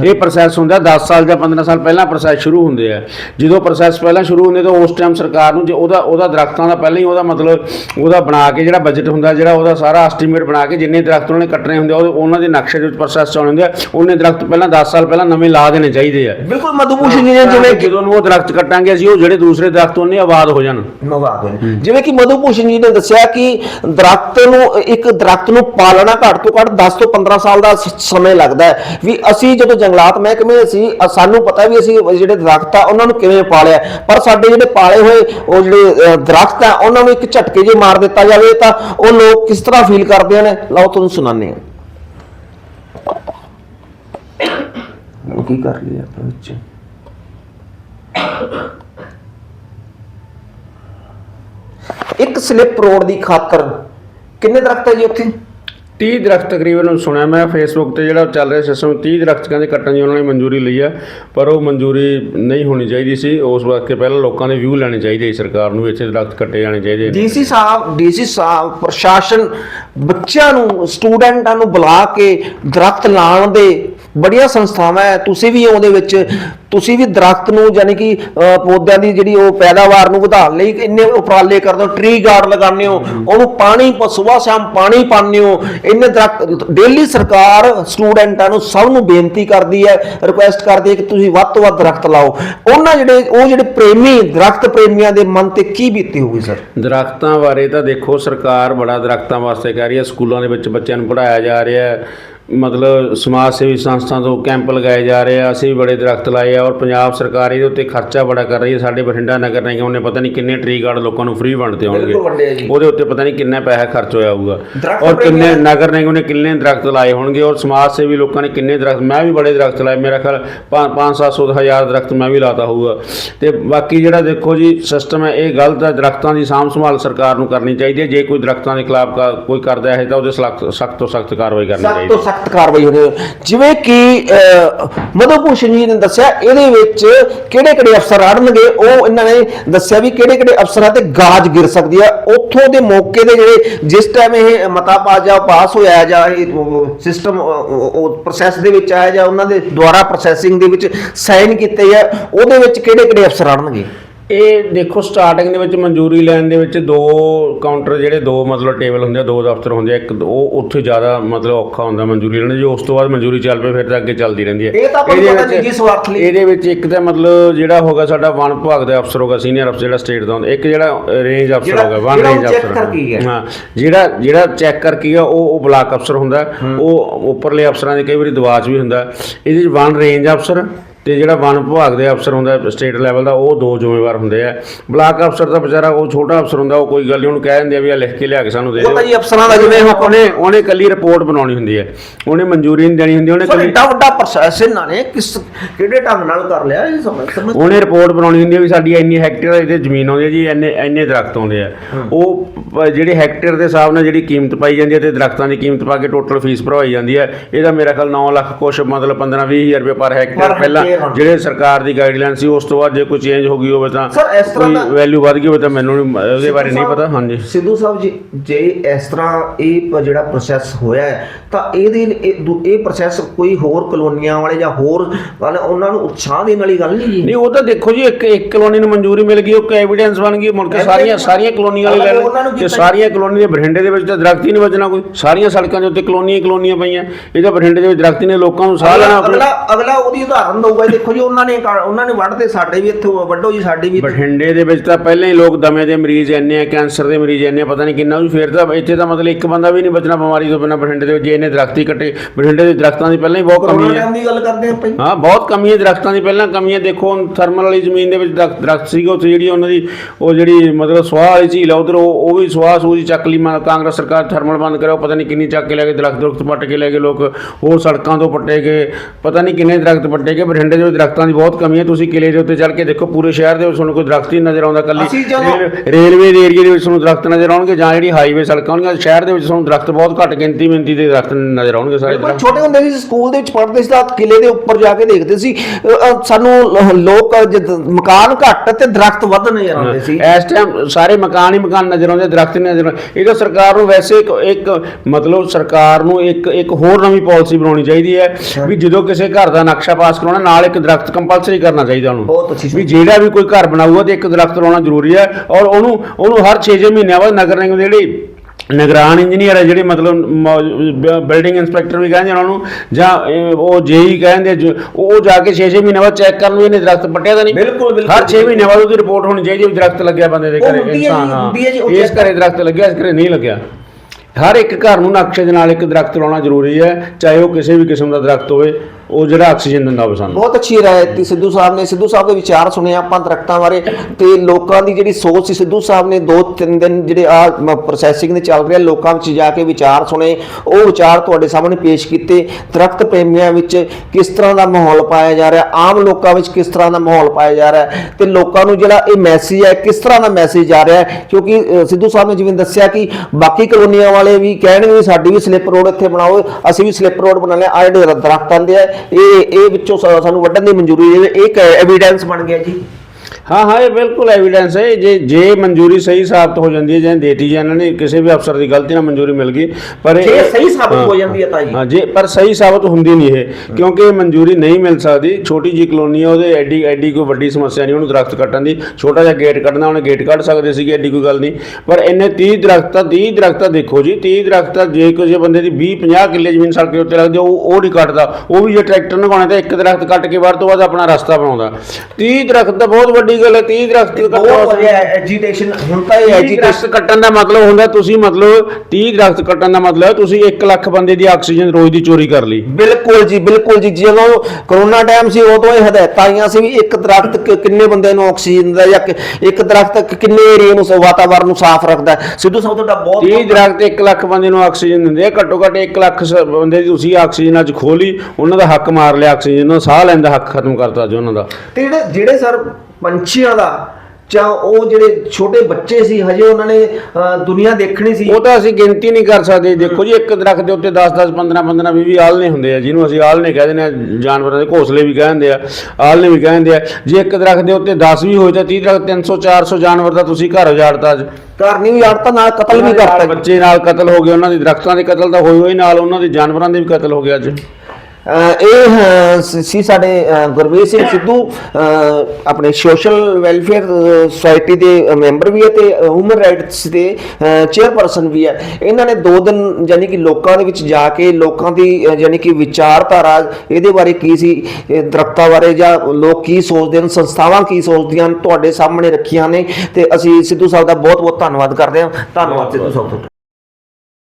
ਇਹ ਪ੍ਰੋਸੈਸ ਹੁੰਦਾ 10 ਸਾਲ ਜਾਂ 15 ਸਾਲ ਪਹਿਲਾਂ ਪ੍ਰੋਸੈਸ ਸ਼ੁਰੂ ਹੁੰਦੇ ਆ। ਜਦੋਂ ਪ੍ਰੋਸੈਸ ਪਹਿਲਾਂ ਸ਼ੁਰੂ ਹੁੰਦੇ ਤਾਂ ਉਸ ਟਾਈਮ ਸਰਕਾਰ ਨੂੰ ਜੇ ਉਹਦਾ ਉਹਦਾ ਦਰਖਤਾਂ ਦਾ ਪਹਿਲਾਂ ਹੀ ਉਹਦਾ ਮਤਲਬ ਉਹਦਾ ਬਣਾ ਕੇ ਜਿਹੜਾ ਬਜਟ ਹੁੰਦਾ ਜਿਹੜਾ ਉਹਦਾ ਸਾਰਾ ਐਸਟੀਮੇਟ ਬਣਾ ਕੇ ਜਿੰਨੇ ਦਰਖਤ ਉਹਨਾਂ ਨੇ ਕੱਟਣੇ ਹੁੰਦੇ ਆ ਉਹ ਉਹਨਾਂ ਦੇ ਨਕਸ਼ੇ ਦੇ ਵਿੱਚ ਪ੍ਰੋਸੈਸ ਚਾਉਣੇ ਹੁੰਦੇ ਆ। ਉਹਨੇ ਦਰਖਤ ਪਹਿਲਾਂ 10 ਸਾਲ ਪਹਿਲਾਂ ਨਵੇਂ ਲਾ ਦੇਣੇ ਚਾਹੀਦੇ ਆ। ਬਿਲਕੁਲ ਮਧੂ ਭੂਸ਼ਣ ਜੀ ਜਿਵੇਂ ਜਦੋਂ ਉਹ ਦਰਖਤ ਕੱਟਾਂਗੇ ਅਸੀਂ ਉਹ ਜਿਹੜੇ ਦੂਸਰੇ ਦਰਖਤ ਉਹਨੇ ਆਬਾਦ ਹੋ ਜਾਣ। ਜਿਵੇਂ ਕਿ ਮਧੂ ਭੂਸ਼ਣ ਜੀ ਨੇ ਦੱਸਿਆ ਕਿ ਦਰਖਤ ਨੂੰ ਇੱਕ ਦਰਖਤ ਨੂੰ ਪਾਲਣਾ ਘੱਟ ਤੋਂ ਘੱਟ 10 ਤੋਂ 15 ਸਾਲ ਦਾ ਸਮੇਂ ਲੱਗਦਾ ਹੈ। ਵੀ ਅਸੀਂ ਜਦੋਂ ਜੰਗਲਾਤ ਮਹਿਕਮੇ ਸੀ ਅ- ਸਾਨੂੰ ਪਤਾ ਵੀ ਅਸੀਂ ਜਿਹੜੇ ਦਰਖਤ ਆ ਉਹਨਾਂ ਨੂੰ ਕਿਵੇਂ ਪਾਲਿਆ। ਪਰ ਸਾਡੇ ਜਿਹੜੇ ਪਾਲੇ ਹੋਏ ਉਹ ਜਿਹੜੇ ਦਰਖਤ ਆ ਉਹਨਾਂ ਨੂੰ ਇੱਕ ਝਟਕੇ ਜੇ ਮਾਰ ਦਿੱਤਾ ਜਾਵੇ ਤਾਂ ਉਹ ਲੋਕ ਕਿਸ ਤਰ੍ਹਾਂ ਫੀਲ ਕਰਦੇ ਨੇ? ਲਓ ਤੁਹਾਨੂੰ ਸੁਣਾਉਂਦੇ ਹਾਂ। ਕੀ ਕਰ ਲਿਆ ਆਪਾਂ ਵਿੱਚ? ਇੱਕ ਸਲਿੱਪ ਰੋਡ ਦੀ ਖਾਤਰ ਕਿੰਨੇ ਦਰਖਤ ਹੈ ਜੀ ਉੱਥੇ? 30 ਦਰਖਤ ਤਕਰੀਬਨ ਸੁਣਿਆ ਮੈਂ ਫੇਸਬੁੱਕ ਤੇ ਜਿਹੜਾ ਚੱਲ ਰਿਹਾ ਸਿਸਟਮ 30 ਦਰਖਤ ਕਹਿੰਦੇ ਕੱਟਣ ਦੀ ਉਹਨਾਂ ਨੇ ਮਨਜ਼ੂਰੀ ਲਈ ਆ, ਪਰ ਉਹ ਮਨਜ਼ੂਰੀ ਨਹੀਂ ਹੋਣੀ ਚਾਹੀਦੀ ਸੀ। ਉਸ ਵਾਸਤੇ ਪਹਿਲਾਂ ਲੋਕਾਂ ਦੇ ਵਿਊ ਲੈਣੇ ਚਾਹੀਦੇ ਸੀ ਸਰਕਾਰ ਨੂੰ ਇੱਥੇ ਦਰਖਤ ਕੱਟੇ ਜਾਣੇ ਚਾਹੀਦੇ ਨੇ। ਡੀਸੀ ਸਾਹਿਬ ਡੀਸੀ ਸਾਹਿਬ, ਪ੍ਰਸ਼ਾਸਨ ਬੱਚਿਆਂ ਨੂੰ, ਸਟੂਡੈਂਟਾਂ ਨੂੰ ਬੁਲਾ ਕੇ ਦਰਖਤ ਲਾਉਣ ਦੇ ਬੜੀਆਂ ਸੰਸਥਾਵਾਂ ਹੈ। ਤੁਸੀਂ ਵੀ ਉਹਦੇ ਵਿੱਚ, ਤੁਸੀਂ ਵੀ ਦਰਖਤ ਨੂੰ ਯਾਨੀ ਕਿ ਪੌਦਿਆਂ ਦੀ ਜਿਹੜੀ ਉਹ ਪੈਦਾਵਾਰ ਨੂੰ ਵਧਾਉਣ ਲਈ ਇੰਨੇ ਉਪਰਾਲੇ ਕਰਦੇ ਹੋ ਟਰੀ ਗਾਰਡ ਲਗਾਉਂਦੇ ਹੋ, ਉਹਨੂੰ ਪਾਣੀ ਸਵੇਰ ਸ਼ਾਮ ਪਾਣੀ ਪਾਉਂਦੇ ਹੋ। ਇੰਨੇ ਦਰਖਤ ਡੇਲੀ ਸਰਕਾਰ ਸਟੂਡੈਂਟਾਂ ਨੂੰ ਸਭ ਨੂੰ ਬੇਨਤੀ ਕਰਦੀ ਹੈ ਰਿਕੁਐਸਟ ਕਰਦੀ ਹੈ ਕਿ ਤੁਸੀਂ ਵੱਧ ਤੋਂ ਵੱਧ ਦਰਖਤ ਲਾਓ। ਉਹਨਾਂ ਜਿਹੜੇ, ਉਹ ਜਿਹੜੇ ਪ੍ਰੇਮੀ, ਦਰਖਤ ਪ੍ਰੇਮੀਆਂ ਦੇ ਮਨ ਤੇ ਕੀ ਬੀਤੀ ਹੋਊਗੀ ਸਰ? ਦਰਖਤਾਂ ਬਾਰੇ ਤਾਂ ਦੇਖੋ, ਸਰਕਾਰ ਬੜਾ ਦਰਖਤਾਂ ਵਾਸਤੇ ਕਹਿ ਰਹੀ ਹੈ, ਸਕੂਲਾਂ ਦੇ ਵਿੱਚ ਬੱਚਿਆਂ ਨੂੰ ਪੜ੍ਹਾਇਆ ਜਾ ਰਿਹਾ ਹੈ। ਮਤਲਬ ਸਮਾਜ ਸੇਵੀ ਸੰਸਥਾ ਤੋਂ ਕੈਂਪ ਲਗਾਏ ਜਾ ਰਹੇ ਆ ਅਸੀਂ ਵੀ ਬੜੇ ਦਰਖਤ ਲਾਏ ਆ ਔਰ ਪੰਜਾਬ ਸਰਕਾਰ ਇਹਦੇ ਉੱਤੇ ਖਰਚਾ ਬੜਾ ਕਰ ਰਹੀ ਹੈ। ਸਾਡੇ ਬਠਿੰਡਾ ਨਗਰ ਨਿਗਮ ਨੇ ਪਤਾ ਨਹੀਂ ਕਿੰਨੇ ਟਰੀ ਗਾਰਡ ਲੋਕਾਂ ਨੂੰ ਫ੍ਰੀ ਵੰਡਦੇ ਹੋਣਗੇ ਬਿਲਕੁਲ ਵੰਡੇ ਆ ਜੀ। ਉਹਦੇ ਉੱਤੇ ਪਤਾ ਨਹੀਂ ਕਿੰਨਾ ਪੈਸਾ ਖਰਚ ਹੋਇਆ ਹੋਊਗਾ। ਦਰੱਖਤ ਔਰ ਕਿੰਨੇ ਨਗਰ ਨਿਗਮ ਨੇ ਕਿੰਨੇ ਦਰਖਤ ਲਾਏ ਹੋਣਗੇ ਔਰ ਸਮਾਜ ਸੇਵੀ ਲੋਕਾਂ ਨੇ ਕਿੰਨੇ ਦਰਖਤ ਮੈਂ ਵੀ ਬੜੇ ਦਰਖਤ ਲਾਏ ਮੇਰਾ ਖਿਆਲ 5-700 ਹਜ਼ਾਰ ਦਰਖਤ ਮੈਂ ਵੀ ਲਾਤਾ ਹੋਊਗਾ। ਤੇ ਬਾਕੀ ਜਿਹੜਾ ਦੇਖੋ ਜੀ ਸਿਸਟਮ ਹੈ ਇਹ ਗਲਤ ਹੈ ਦਰਖਤਾਂ ਦੀ ਸਾਂਭ ਸੰਭਾਲ ਸਰਕਾਰ ਨੂੰ ਕਰਨੀ ਚਾਹੀਦੀ ਹੈ। ਜੇ ਕੋਈ ਦਰਖਤਾਂ ਦੇ ਖਿਲਾਫ ਕਾ- ਕੋਈ ਕਰਦਾ ਹੈ ਤਾਂ ਉਹਦੇ ਸਖਤ ਤੋਂ ਸਖਤ ਕਾਰਵਾਈ ਕਰਨੀ ਸਖਤ ਚਾਹੀਦੀ ਤੋਂ ਹੈ। ਸਖਤ ਸਖਤ ਕਾਰਵਾਈ ਹੋਣੀ ਜਿਵੇਂ ਕਿ ਅਹ, ਜੀ ਨੇ ਦੱਸਿਆ ਇਹਦੇ ਵਿੱਚ ਕਿਹੜੇ ਕਿਹੜੇ ਅਫਸਰ ਆੜਨਗੇ ਉਹ ਇਹਨਾਂ ਨੇ ਦੱਸਿਆ ਵੀ ਕਿਹੜੇ ਕਿਹੜੇ ਅਫਸਰਾਂ ਤੇ ਗਾਜ ਗਿਰ ਸਕਦੀ ਹੈ ਉੱਥੋਂ ਦੇ ਮੌਕੇ ਦੇ ਜਿਹੜੇ ਜਿਸ ਟਾਈਮ ਇਹ ਮਤਾ ਪਾ ਜਾ ਪਾਸ ਹੋਇਆ ਜਾਂ ਇਹ ਸਿਸਟਮ ਪ੍ਰੋਸੈਸ ਦੇ ਵਿੱਚ ਆਇਆ ਜਾਂ ਉਹਨਾਂ ਦੇ ਦੁਆਰਾ ਪ੍ਰੋਸੈਸਿੰਗ ਦੇ ਵਿੱਚ ਸਾਈਨ ਕੀਤੇ ਆ ਉਹਦੇ ਵਿੱਚ ਕਿਹੜੇ ਕਿਹੜੇ ਅਫਸਰ ਆੜਨਗੇ? ਇਹ ਦੇਖੋ ਸਟਾਰਟਿੰਗ ਦੇ ਵਿੱਚ ਮਨਜ਼ੂਰੀ ਲੈਣ ਦੇ ਵਿੱਚ ਦੋ ਕਾਊਂਟਰ ਜਿਹੜੇ ਦੋ ਮਤਲਬ ਟੇਬਲ ਹੁੰਦੇ ਆ ਦੋ ਦਫ਼ਤਰ ਹੁੰਦੇ ਆ ਇੱਕ ਉਹ ਉੱਥੇ ਜ਼ਿਆਦਾ ਮਤਲਬ ਔਖਾ ਹੁੰਦਾ ਮਨਜ਼ੂਰੀ ਲੈਣ ਜੇ ਉਸ ਤੋਂ ਬਾਅਦ ਮਨਜ਼ੂਰੀ ਚੱਲ ਪਏ ਫਿਰ ਤਾਂ ਅੱਗੇ ਚੱਲਦੀ ਰਹਿੰਦੀ ਹੈ। ਇਹ ਤਾਂ ਆਪਾਂ ਨੂੰ ਨਿੱਜੀ ਸਵਾਰਥ ਲਈ। ਇਹਦੇ ਵਿੱਚ ਇੱਕ ਤਾਂ ਮਤਲਬ ਜਿਹੜਾ ਹੋਗਾ ਸਾਡਾ ਵਨ ਵਿਭਾਗ ਦਾ ਅਫਸਰ ਹੋਗਾ ਸੀਨੀਅਰ ਅਫਸਰ ਜਿਹੜਾ ਸਟੇਟ ਦਾ ਹੁੰਦਾ ਇੱਕ ਜਿਹੜਾ ਰੇਂਜ ਅਫਸਰ ਹੋਗਾ ਵਨ ਰੇਂਜ ਅਫਸਰ ਹੀ। ਜਿਹੜਾ ਜਿਹੜਾ ਚੈੱਕ ਕਰਕੇ ਉਹ ਉਹ ਬਲਾਕ ਅਫਸਰ ਹੁੰਦਾ ਉਹ ਉੱਪਰਲੇ ਅਫਸਰਾਂ ਦੇ ਕਈ ਵਾਰੀ ਦਵਾਜ ਵੀ ਹੁੰਦਾ। ਇਹਦੇ ਵਿੱਚ ਵਨ ਰੇਂਜ ਅਫਸਰ ਤੇ ਜਿਹੜਾ ਵਨ ਵਿਭਾਗ ਦੇ ਅਫਸਰ ਹੁੰਦਾ ਸਟੇਟ ਲੈਵਲ ਦਾ ਉਹ ਦੋ ਜ਼ਿੰਮੇਵਾਰ ਹੁੰਦੇ ਆ। ਬਲਾਕ ਅਫਸਰ ਦਾ ਵਿਚਾਰਾ ਉਹ ਛੋਟਾ ਅਫਸਰ ਹੁੰਦਾ ਉਹ ਕੋਈ ਗੱਲ ਨਹੀਂ ਉਹਨੂੰ ਕਹਿ ਦਿੰਦੇ ਆ ਵੀ ਆ ਲਿਖ ਕੇ ਲਿਆ ਕੇ ਸਾਨੂੰ ਦੇ ਉਹ ਦਿਓ। ਤਾਂ ਜੀ ਅਫਸਰਾਂ ਦਾ ਜਿਵੇਂ ਉਹਨੇ ਉਹਨੇ ਕੱਲੀ ਰਿਪੋਰਟ ਬਣਾਉਣੀ ਹੁੰਦੀ ਹੈ। ਉਹਨੇ ਮਨਜ਼ੂਰੀ ਨਹੀਂ ਦੇਣੀ ਹੁੰਦੀ ਉਹਨੇ ਕੱਲੀ ਏਡਾ ਵੱਡਾ ਪ੍ਰੋਸੈਸ ਇਹਨਾਂ ਨੇ ਕਿਸ ਕਿਹੜੇ ਢੰਗ ਨਾਲ ਕਰ ਲਿਆ ਇਹ ਸਮਝ ਸਮਝ ਉਹਨੇ ਰਿਪੋਰਟ ਬਣਾਉਣੀ ਹੁੰਦੀ ਹੈ ਵੀ ਸਾਡੀ ਇੰਨੀ ਹੈਕਟੇਅਰ ਇਹਦੇ ਜ਼ਮੀਨ ਆਉਂਦੀ ਹੈ ਜੀ ਇੰਨੇ ਇੰਨੇ ਦਰਖਤ ਆਉਂਦੇ ਆ। ਉਹ ਜਿਹੜੇ ਹੈਕਟੇਅਰ ਦੇ ਹਿਸਾਬ ਨਾਲ ਜਿਹੜੀ ਕੀਮਤ ਪਾਈ ਜਾਂਦੀ ਹੈ ਤੇ ਦਰਖਤਾਂ ਦੀ ਕੀਮਤ ਪਾ ਕੇ ਟੋਟਲ ਫੀਸ ਭਰਵਾਈ ਜਾਂਦੀ ਹੈ। ਇਹਦਾ ਮੇਰਾ ਖਿਆਲ 9 ਲੱਖ ਕੁਛ ਮਤਲਬ 15 20 ਹਜ਼ਾਰ ਰੁਪਏ ਪਰ ਹੈਕਟੇਅਰ ਪਹਿਲਾਂ ਜਿਹੜੇ ਸਰਕਾਰ ਦੀ ਗਾਈਡਲਾਈਨ ਸੀ ਉਸ ਤੋਂ ਬਾਅਦ ਜੇ ਕੋਈ ਚੇਂਜ ਹੋ ਗਈ ਹੋਵੇ ਤਾਂ Sir, ਇਸ ਤਰ੍ਹਾਂ ਦਾ- ਵੈਲਿਊ ਵੱਧ ਗਈ ਹੋਵੇ ਤਾਂ ਮੈਨੂੰ ਨਹੀਂ- ਉਹਦੇ ਬਾਰੇ ਨਹੀਂ ਪਤਾ ਹਾਂਜੀ। ਸਿੱਧੂ ਸਾਹਿਬ ਜੀ ਜੇ ਇਸ ਤਰ੍ਹਾਂ ਇਹ ਜਿਹੜਾ ਪ੍ਰੋਸੈਸ ਹੋਇਆ ਹੈ ਤਾਂ ਇਹਦੇ ਇਹ ਪ੍ਰੋਸੈਸ ਕੋਈ ਹੋਰ ਕਲੋਨੀਆਂ ਵਾਲੇ ਜਾਂ ਹੋਰ ਵਾਲੇ ਉਹਨਾਂ ਨੂੰ ਉਤਸ਼ਾਹ ਦੇਣ ਵਾਲੀ ਗੱਲ ਨਹੀਂ ਜੀ। ਨਹੀਂ ਉਹ ਤਾਂ ਦੇਖੋ ਜੀ ਇੱਕ ਇੱਕ ਕਲੋਨੀ ਨੂੰ ਮਨਜ਼ੂਰੀ ਮਿਲ ਗਈ ਉਹ ਐਵੀਡੈਂਸ ਬਣ ਗਈ ਮੁੜ ਕੇ ਸਾਰੀਆਂ ਸਾਰੀਆਂ ਕਲੋਨੀਆਂ ਵਾਲੇ ਲੈ ਤੇ ਕੀਤਾ- ਸਾਰੀਆਂ ਕਲੋਨੀ ਦੇ ਬਠਿੰਡੇ ਦੇ ਵਿੱਚ ਤਾਂ ਦਰਖਤ ਹੀ ਨਹੀਂ ਬਚਣਾ ਕੋਈ। ਸਾਰੀਆਂ ਸੜਕਾਂ ਦੇ ਉੱਤੇ ਕਲੋਨੀਆਂ ਕਲੋਨੀਆਂ ਪਈਆਂ। ਇਹ ਤਾਂ ਬਠਿੰਡੇ ਦੇ ਵਿੱਚ ਦਰਖਤ ਹੀ ਨੇ ਲੋਕਾਂ ਨੂੰ ਸਾਹ ਲੈਣਾ ਅਗਲਾ ਅਗਲਾ ਉਹਦੀ ਉਦਾਹਰਨ ਦਊਗਾ ਦੇਖੋ ਜੀ ਉਹਨਾਂ ਨੇ ਕਰ- ਉਹਨਾਂ ਨੇ ਵੱਢਦੇ ਸਾਡੇ ਵੀ ਇੱਥੇ ਵੱਢੋ ਜੀ ਸਾਡੀ ਵੀ ਬਠਿੰਡੇ ਦੇ ਵਿੱਚ ਤਾਂ ਪਹਿਲਾਂ ਹੀ ਲੋਕ ਦਮੇ ਦੇ ਮਰੀਜ਼ ਇੰਨੇ ਆ ਕੈਂਸਰ ਦੇ ਮਰੀਜ਼ ਇੰਨੇ ਆ, ਪਤਾ ਨਹੀਂ ਕਿੰਨਾ ਵੀ ਫੇਰ ਤਾਂ ਇੱਥੇ ਤਾਂ ਮਤਲਬ ਇੱਕ ਬੰਦਾ ਵੀ ਨਹੀਂ ਬਚਣਾ ਬਿਮਾਰੀ ਤੋਂ ਬਿਨਾਂ ਬਠਿੰਡੇ ਦੇ ਵਿੱਚ ਜੇ ਇਹਨੇ ਦਰਖਤ ਹੀ ਕੱਟੇ। ਬਠਿੰਡੇ ਦੇ ਦਰਖਤਾਂ ਦੀ ਪਹਿਲਾਂ ਹੀ ਬਹੁਤ ਕਰੋਨਾ ਕਮੀ ਹੈ। ਟਾਈਮ ਦੀ ਗੱਲ ਕਰਦੇ ਆਪਾਂ ਜੀ। ਹਾਂ ਬਹੁਤ ਕਮੀ ਹੈ ਦਰਖਤਾਂ ਦੀ ਪਹਿਲਾਂ ਕਮੀ ਹੈ ਦੇਖੋ ਹੁਣ ਥਰਮਲ ਵਾਲੀ ਜ਼ਮੀਨ ਦੇ ਵਿੱਚ ਦਰਖਤ ਦਰਖਤ ਸੀਗਾ ਉੱਥੇ ਜਿਹੜੀ ਉਹਨਾਂ ਦੀ ਉਹ ਜਿਹੜੀ ਮਤਲਬ ਸਵਾਹ ਵਾਲੀ ਝੀਲ ਆ ਉਧਰ ਉਹ ਉਹ ਵੀ ਸਵਾਹ ਸੂਜੀ ਚੱਕ ਲਈ ਮਾ ਕਾਂਗਰਸ ਸਰਕਾਰ ਥਰਮਲ ਬੰਦ ਕਰਿਆ ਉਹ ਪਤਾ ਨਹੀਂ ਕਿੰਨੀ ਚੱਕ ਕੇ ਲੈ ਕੇ ਦਰਖਤ ਦਰਖਤ ਪੱਟ ਕੇ ਲੈ ਕੇ ਲੋਕ ਹੋਰ ਸੜਕਾਂ ਤੋਂ ਪੱਟੇ ਗਏ ਪਤਾ ਨਹੀਂ ਕਿੰਨੇ ਦਰਖਤ ਪੱਟੇ ਗਏ ਬਠਿੰਡੇ ਦੇ ਵਿੱਚ ਦਰਖਤਾਂ ਦੀ ਬਹੁਤ ਕਮੀ ਹੈ ਤੁਸੀਂ ਕਿਲੇ ਦੇ ਉੱਤੇ ਚੜ੍ਹ ਕੇ ਦੇਖੋ ਪੂਰੇ ਸ਼ਹਿਰ ਦੇ ਵਿੱਚ ਤੁਹਾਨੂੰ ਕੋਈ ਦਰਖਤ ਹੀ ਨਜ਼ਰ ਆਉਂਦਾ ਕੱਲੀ ਅਸੀਂ ਜਦੋਂ- ਰੇਲ- ਰੇਲਵੇ ਦੇ ਏਰੀਆ ਦੇ ਵਿੱਚ ਤੁਹਾਨੂੰ ਦਰਖਤ ਨਜ਼ਰ ਆਉਣਗੇ ਜਾਂ ਜਿਹੜੀ ਹਾਈਵੇ ਸੜਕਾਂ ਹੋਣਗੀਆਂ ਸ਼ਹਿਰ ਦੇ ਵਿੱਚ ਤੁਹਾਨੂੰ ਦਰਖਤ ਬਹੁਤ ਘੱਟ ਗਿਣਤੀ ਮਿੰਤੀ ਦੇ ਦਰਖਤ ਨਜ਼ਰ ਆਉਣਗੇ ਸਾਰੇ ਬਿਲਕੁਲ ਛੋਟੇ ਹੁੰਦੇ ਸੀ ਸਕੂਲ ਦੇ ਵਿੱਚ ਪੜ੍ਹਦੇ ਸੀ ਤਾਂ ਕਿਲੇ ਦੇ ਉੱਪਰ ਜਾ ਕੇ ਦੇਖਦੇ ਸੀ ਅ, ਅ, ਸਾਨੂੰ ਲ- ਲੋਕ ਜਦ ਮਕਾਨ ਘੱਟ ਤੇ ਦਰਖਤ ਵੱਧ ਨਜ਼ਰ ਆਉਂਦੇ ਸੀ। ਇਸ ਟਾਈਮ ਸਾਰੇ ਮਕਾਨ ਹੀ ਮਕਾਨ ਨਜ਼ਰ ਆਉਂਦੇ ਦਰਖਤ ਨਹੀਂ ਨਜ਼ਰ ਆਉਂਦੇ। ਇਹ ਤਾਂ ਸਰਕਾਰ ਨੂੰ ਵੈਸੇ ਇੱਕ ਇੱਕ ਮਤਲਬ ਸਰਕਾਰ ਨੂੰ ਇੱਕ ਇੱਕ ਹੋਰ ਨਵੀਂ ਪਾਲਿਸੀ ਬਣਾਉਣੀ ਚਾਹੀਦੀ ਹੈ ਵੀ ਜਦੋਂ ਕਿਸੇ ਘਰ ਦਾ ਨਕਸ਼ਾ ਪਾਸ ਕਰਾਉਣਾ ਨਾਲ ਇੱਕ ਦਰਖਤ ਕੰਪਲਸਰੀ ਕਰਨਾ ਚਾਹੀਦਾ ਉਹਨੂੰ। ਬਹੁਤ ਅੱਛੀ ਵੀ ਜਿਹੜਾ ਵੀ ਕੋਈ ਘਰ ਬਣਾਊਗਾ ਤੇ ਇੱਕ ਦਰਖਤ ਲਾਉਣਾ ਜ਼ਰੂਰੀ ਹੈ ਔਰ ਉਹਨੂੰ ਉਹਨੂੰ ਹਰ 6-6 ਮਹੀਨਿਆਂ ਬਾਅਦ ਨਗਰ ਨਿਗਮ ਦੇ ਜਿਹੜੀ ਨਿਗਰਾਨ ਇੰਜੀਨੀਅਰ ਹੈ ਜਿਹੜੇ ਮਤਲਬ ਬਿਲਡਿੰਗ ਇੰਸਪੈਕਟਰ ਵੀ ਕਹਿੰਦੇ ਉਹਨਾਂ ਨੂੰ ਜਾਂ ਇਹ ਉਹ ਜੇਈ ਕਹਿੰਦੇ ਜੋ- ਉਹ ਜਾ ਕੇ 6-6 ਮਹੀਨਿਆਂ ਬਾਅਦ ਚੈੱਕ ਕਰਨ ਵੀ ਇਹਨੇ ਦਰਖਤ ਪੱਟਿਆ ਤਾਂ ਨਹੀਂ। ਬਿਲਕੁਲ, ਬਿਲਕੁਲ। ਹਰ 6 ਮਹੀਨਿਆਂ ਬਾਅਦ ਉਹਦੀ ਰਿਪੋਰਟ ਹੋਣੀ ਚਾਹੀਦੀ ਹੈ ਵੀ ਦਰਖਤ ਲੱਗਿਆ ਬੰਦੇ ਦੇ ਉਹ ਘਰੇ ਹੁੰਦੀ ਹੈ ਜੀ, ਇਨਸਾਨ ਹਾਂ। ਹੁੰਦੀ ਹੈ ਜੀ, ਉਹ ਇਸ check ਘਰੇ ਦਰਖਤ ਲੱਗਿਆ ਇਸ ਘਰੇ ਨਹੀਂ ਲੱਗਿਆ। ਹਰ ਇੱਕ ਘਰ ਨੂੰ ਨਕਸ਼ੇ ਦੇ ਨਾਲ ਇੱਕ ਦਰਖਤ ਲਾਉਣਾ ਜ਼ਰੂਰੀ ਹੈ ਚਾਹੇ ਉਹ ਕਿਸੇ ਵੀ ਕਿਸਮ ਦਾ ਦਰਖਤ ਹੋਵੇ। ਉਹ ਜਿਹੜਾ ਆਕਸੀਜਨ ਦਿੰਦਾ ਹੋਵੇ ਸਾਨੂੰ। ਬਹੁਤ ਅੱਛੀ ਰਾਏ ਦਿੱਤੀ ਸਿੱਧੂ ਸਾਹਿਬ ਨੇ। ਸਿੱਧੂ ਸਾਹਿਬ ਦੇ ਵਿਚਾਰ ਸੁਣੇ ਆਪਾਂ ਦਰਖਤਾਂ ਬਾਰੇ। ਤੇ ਲੋਕਾਂ ਦੀ ਜਿਹੜੀ ਸੋਚ ਸੀ, ਸਿੱਧੂ ਸਾਹਿਬ ਨੇ ਦੋ ਤਿੰਨ ਦਿਨ ਜਿਹੜੇ ਆ ਪ੍ਰੋਸੈਸਿੰਗ ਦੇ ਚੱਲ ਰਿਹਾ, ਲੋਕਾਂ ਵਿੱਚ ਜਾ ਕੇ ਵਿਚਾਰ ਸੁਣੇ। ਉਹ ਵਿਚਾਰ ਤੁਹਾਡੇ ਸਾਹਮਣੇ ਪੇਸ਼ ਕੀਤੇ। ਦਰਖਤ ਪ੍ਰੇਮੀਆਂ ਵਿੱਚ ਕਿਸ ਤਰ੍ਹਾਂ ਦਾ ਮਾਹੌਲ ਪਾਇਆ ਜਾ ਰਿਹਾ? ਆਮ ਲੋਕਾਂ ਵਿੱਚ ਕਿਸ ਤਰ੍ਹਾਂ ਦਾ ਮਾਹੌਲ ਪਾਇਆ ਜਾ ਰਿਹਾ? ਹੈ ਤੇ ਲੋਕਾਂ ਨੂੰ ਜਿਹੜਾ ਇਹ ਮੈਸੇਜ ਹੈ, ਕਿਸ ਤਰ੍ਹਾਂ ਦਾ ਮੈਸੇਜ ਆ ਰਿਹਾ? ਕਿਉਂਕਿ ਸਿੱਧੂ ਸਾਹਿਬ ਨੇ ਜਿਵੇਂ ਦੱਸਿਆ ਕਿ ਬਾਕੀ ਕਲੋਨੀਆਂ ਵਾਲੇ ਵੀ ਕਹਿਣਗੇ ਵੀ ਸਾਡੀ ਵੀ ਸਲਿੱਪ ਰੋਡ ਇੱਥੇ ਬਣਾਓ। ਅਸੀਂ ਵੀ ਸਲਿੱਪ ਰੋਡ ਬਣਾ ਲਿਆ। ਆ ਜਿਹੜੇ ਦਰਖਤ ਆਂਦੇ ਆ ਇਹ ਇਹ ਵਿੱਚੋਂ ਸਾਨੂੰ ਵੱਢਣ ਦੀ ਮਨਜ਼ੂਰੀ ਦੇਵੇ ਇਹ ਇੱਕ ਐਵੀਡੈਂਸ ਬਣ ਗਿਆ ਜੀ। ਹਾਂ ਹਾਂ ਇਹ ਬਿਲਕੁਲ ਐਵੀਡੈਂਸ ਹੈ। ਜੇ ਜੇ ਮਨਜ਼ੂਰੀ ਸਹੀ ਸਾਬਤ ਹੋ ਜਾਂਦੀ ਹੈ ਜਾਂ ਦੇਤੀ ਜਾਂ ਇਹਨਾਂ ਨੇ ਕਿਸੇ ਵੀ ਅਫਸਰ ਦੀ ਗਲਤੀ ਨਾਲ ਮਨਜ਼ੂਰੀ ਮਿਲ ਗਈ ਪਰ ਜੇ ਸਹੀ ਸਾਬਤ ਹੋ ਜਾਂਦੀ ਹੈ ਤਾਂ ਜੀ। ਹਾਂ ਜੇ ਪਰ ਸਹੀ ਸਾਬਤ ਹੁੰਦੀ ਨਹੀਂ ਇਹ ਕਿਉਂਕਿ ਇਹ ਮਨਜ਼ੂਰੀ ਨਹੀਂ ਮਿਲ ਸਕਦੀ। ਛੋਟੀ ਜੀ ਕਲੋਨੀ ਹੈ ਉਹਦੇ ਐਡੀ ਐਡੀ ਕੋਈ ਵੱਡੀ ਸਮੱਸਿਆ ਨਹੀਂ ਉਹਨੂੰ ਦਰਖਤ ਕੱਟਣ ਦੀ। ਛੋਟਾ ਜਿਹਾ ਗੇਟ ਕੱਢਣਾ ਉਹਨੇ ਗੇਟ ਕੱਢ ਸਕਦੇ ਸੀਗੇ ਐਡੀ ਕੋਈ ਗੱਲ ਨਹੀਂ। ਪਰ ਇਹਨੇ 30 ਦਰਖਤਾਂ 30 ਦਰਖਤਾਂ ਦੇਖੋ ਜੀ 30 ਦਰਖਤਾਂ ਜੇ ਕਿਸੇ ਬੰਦੇ ਦੀ 20 50 ਕਿੱਲੇ ਜ਼ਮੀਨ ਸੜਕ ਉੱਤੇ ਲੱਗਦੀ ਉਹ ਉਹ ਨਹੀਂ ਕੱਟਦਾ। ਉਹ ਵੀ ਜੇ ਟਰੈਕਟਰ ਲਗਾਉਣਾ ਤਾਂ ਇੱਕ ਦਰਖਤ ਕੱਟ ਕੇ ਬਾਅਦ ਤੋਂ ਬਾਅਦ ਆਪਣਾ ਰਸਤਾ ਬਣਾਉਂਦਾ। 30 ਦਰਖਤ ਤਾਂ ਬਹੁਤ ਵੱਡੀ ਗੱਲ ਹੈ 30 ਦਰਖਤ ਬਹੁਤ ਕੱਟੋ ਵਧੀਆ ਐਜੀਟੇਸ਼ਨ ਹੁਣ ਤਾਂ ਇਹ ਤੀਹ ਐਜੀਟੇਸ਼ਨ ਦਰਖਤ ਕੱਟਣ ਦਾ ਮਤਲਬ ਹੁੰਦਾ ਤੁਸੀਂ ਮਤਲਬ 30 ਦਰਖਤ ਕੱਟਣ ਦਾ ਮਤਲਬ ਹੈ ਤੁਸੀਂ 1 ਲੱਖ ਬੰਦੇ ਦੀ ਆਕਸੀਜਨ ਰੋਜ਼ ਦੀ ਚੋਰੀ ਕਰ ਲਈ। ਬਿਲਕੁਲ ਜੀ ਬਿਲਕੁਲ ਜੀ ਜਦੋਂ ਕਰੋਨਾ ਟਾਈਮ ਸੀ ਉਦੋਂ ਇਹ ਹਦਾਇਤਾਂ ਆਈਆਂ ਸੀ ਵੀ ਇੱਕ ਦਰਖਤ ਕਿ- ਕਿੰਨੇ ਬੰਦੇ ਨੂੰ ਆਕਸੀਜਨ ਦਿੰਦਾ ਜਾਂ ਕਿ- ਇੱਕ ਦਰਖਤ ਕਿ- ਕਿੰਨੇ ਏਰੀਆ ਨੂੰ ਸ- ਵਾਤਾਵਰਨ ਨੂੰ ਸਾਫ਼ ਰੱਖਦਾ ਹੈ। ਸਿੱਧੂ ਸਾਹਿਬ ਤੁਹਾਡਾ ਬਹੁਤ 30 ਦਰਖਤ 1 ਲੱਖ ਬੰਦੇ ਨੂੰ ਆਕਸੀਜਨ ਦਿੰਦੇ ਆ ਘੱਟੋ ਘੱਟ 1 ਲੱਖ ਸ- ਬੰਦੇ ਦੀ ਤੁਸੀਂ ਆਕਸੀਜਨ ਅੱਜ ਖੋਲੀ ਉਹਨਾਂ ਦਾ ਹੱਕ ਮਾਰ ਲਿਆ ਆਕਸੀਜਨ ਦਾ ਸਾਹ ਲੈਣ ਦਾ ਹੱਕ ਖਤਮ ਕਰਤਾ ਅੱਜ ਉਹਨਾਂ ਦਾ। ਤੇ ਜਿਹੜੇ ਜਿਹੜੇ ਸਰ ਪੰਛੀਆਂ ਦਾ ਜਾਂ ਉਹ ਜਿਹੜੇ ਛੋਟੇ ਬੱਚੇ ਸੀ ਹਜੇ ਉਹਨਾਂ ਨੇ ਦੁਨੀਆ ਦੇਖਣੀ ਸੀ। ਉਹ ਤਾਂ ਅਸੀਂ ਗਿਣਤੀ ਨਹੀਂ ਕਰ ਸਕਦੇ। ਦੇਖੋ ਜੀ ਇੱਕ ਦਰਖਤ ਦੇ ਉੱਤੇ 10 10 15 15 20 20 ਆਲਣੇ ਹੁੰਦੇ ਆ ਜਿਹਨੂੰ ਅਸੀਂ ਆਲਣੇ ਕਹਿ ਦਿੰਦੇ ਆ ਜਾਨਵਰਾਂ ਦੇ ਘੋਸਲੇ ਵੀ ਕਹਿੰਦੇ ਆ ਆਲਣੇ ਵੀ ਕਹਿੰਦੇ ਆ। ਜੇ ਇੱਕ ਦਰਖਤ ਦੇ ਉੱਤੇ 10 ਵੀ ਹੋਏ ਤਾਂ 30 ਦਰਖਤ 300 400 ਜਾਨਵਰ ਦਾ ਤੁਸੀਂ ਘਰ ਉਜਾੜਤਾ ਅੱਜ। ਘਰ ਨਹੀਂ ਉਜਾੜਤਾ ਨਾਲ ਕਤਲ ਵੀ ਕਰਤਾ। ਬੱਚੇ ਨਾਲ ਕਤਲ ਹੋ ਗਏ ਉਹਨਾਂ ਦੇ ਦਰਖਤਾਂ ਦੇ ਕਤਲ ਤਾਂ ਹੋਏ ਹੋਏ ਨਾਲ ਉਹਨਾਂ ਦੇ ਜਾਨਵਰਾਂ ਦੇ ਵੀ ਕਤਲ ਹੋ ਗਿਆ ਅੱਜ। ਇਹ ਅਹ, ਸੀ ਸਾਡੇ ਅਹ, ਗੁਰਮੀਤ ਸਿੰਘ ਸਿੱਧੂ ਅਹ, ਆਪਣੇ ਸੋਸ਼ਲ ਵੈਲਫੇਅਰ ਸੁਸਾਇਟੀ ਦੇ ਮੈਂਬਰ ਵੀ ਹੈ ਤੇ ਹਿਊਮਨ ਰਾਈਟਸ ਦੇ ਚੇਅਰਪਰਸਨ ਵੀ ਹੈ। ਇਹਨਾਂ ਨੇ ਦੋ ਦਿਨ ਯਾਨੀ ਕਿ ਲੋਕਾਂ ਦੇ ਵਿੱਚ ਜਾ ਕੇ ਲੋਕਾਂ ਦੀ ਅਹ, ਯਾਨੀ ਕਿ ਵਿਚਾਰਧਾਰਾ ਇਹਦੇ ਬਾਰੇ ਕੀ ਸੀ ਇਹ ਦਰਖਤਾਂ ਬਾਰੇ ਜਾਂ ਲੋਕ ਕੀ ਸੋਚਦੇ ਹਨ ਸੰਸਥਾਵਾਂ ਕੀ ਸੋਚਦੀਆਂ ਹਨ ਤੁਹਾਡੇ ਸਾਹਮਣੇ ਰੱਖੀਆਂ ਨੇ ਤੇ ਅਸੀਂ ਸਿੱਧੂ ਸਾਹਿਬ ਦਾ ਬਹੁਤ ਬਹੁਤ ਧੰਨਵਾਦ ਕਰਦੇ ਹਾਂ। ਧੰਨਵਾਦ ਸਿੱਧੂ ਸਾਹਿਬ ਤੁਹਾਡਾ।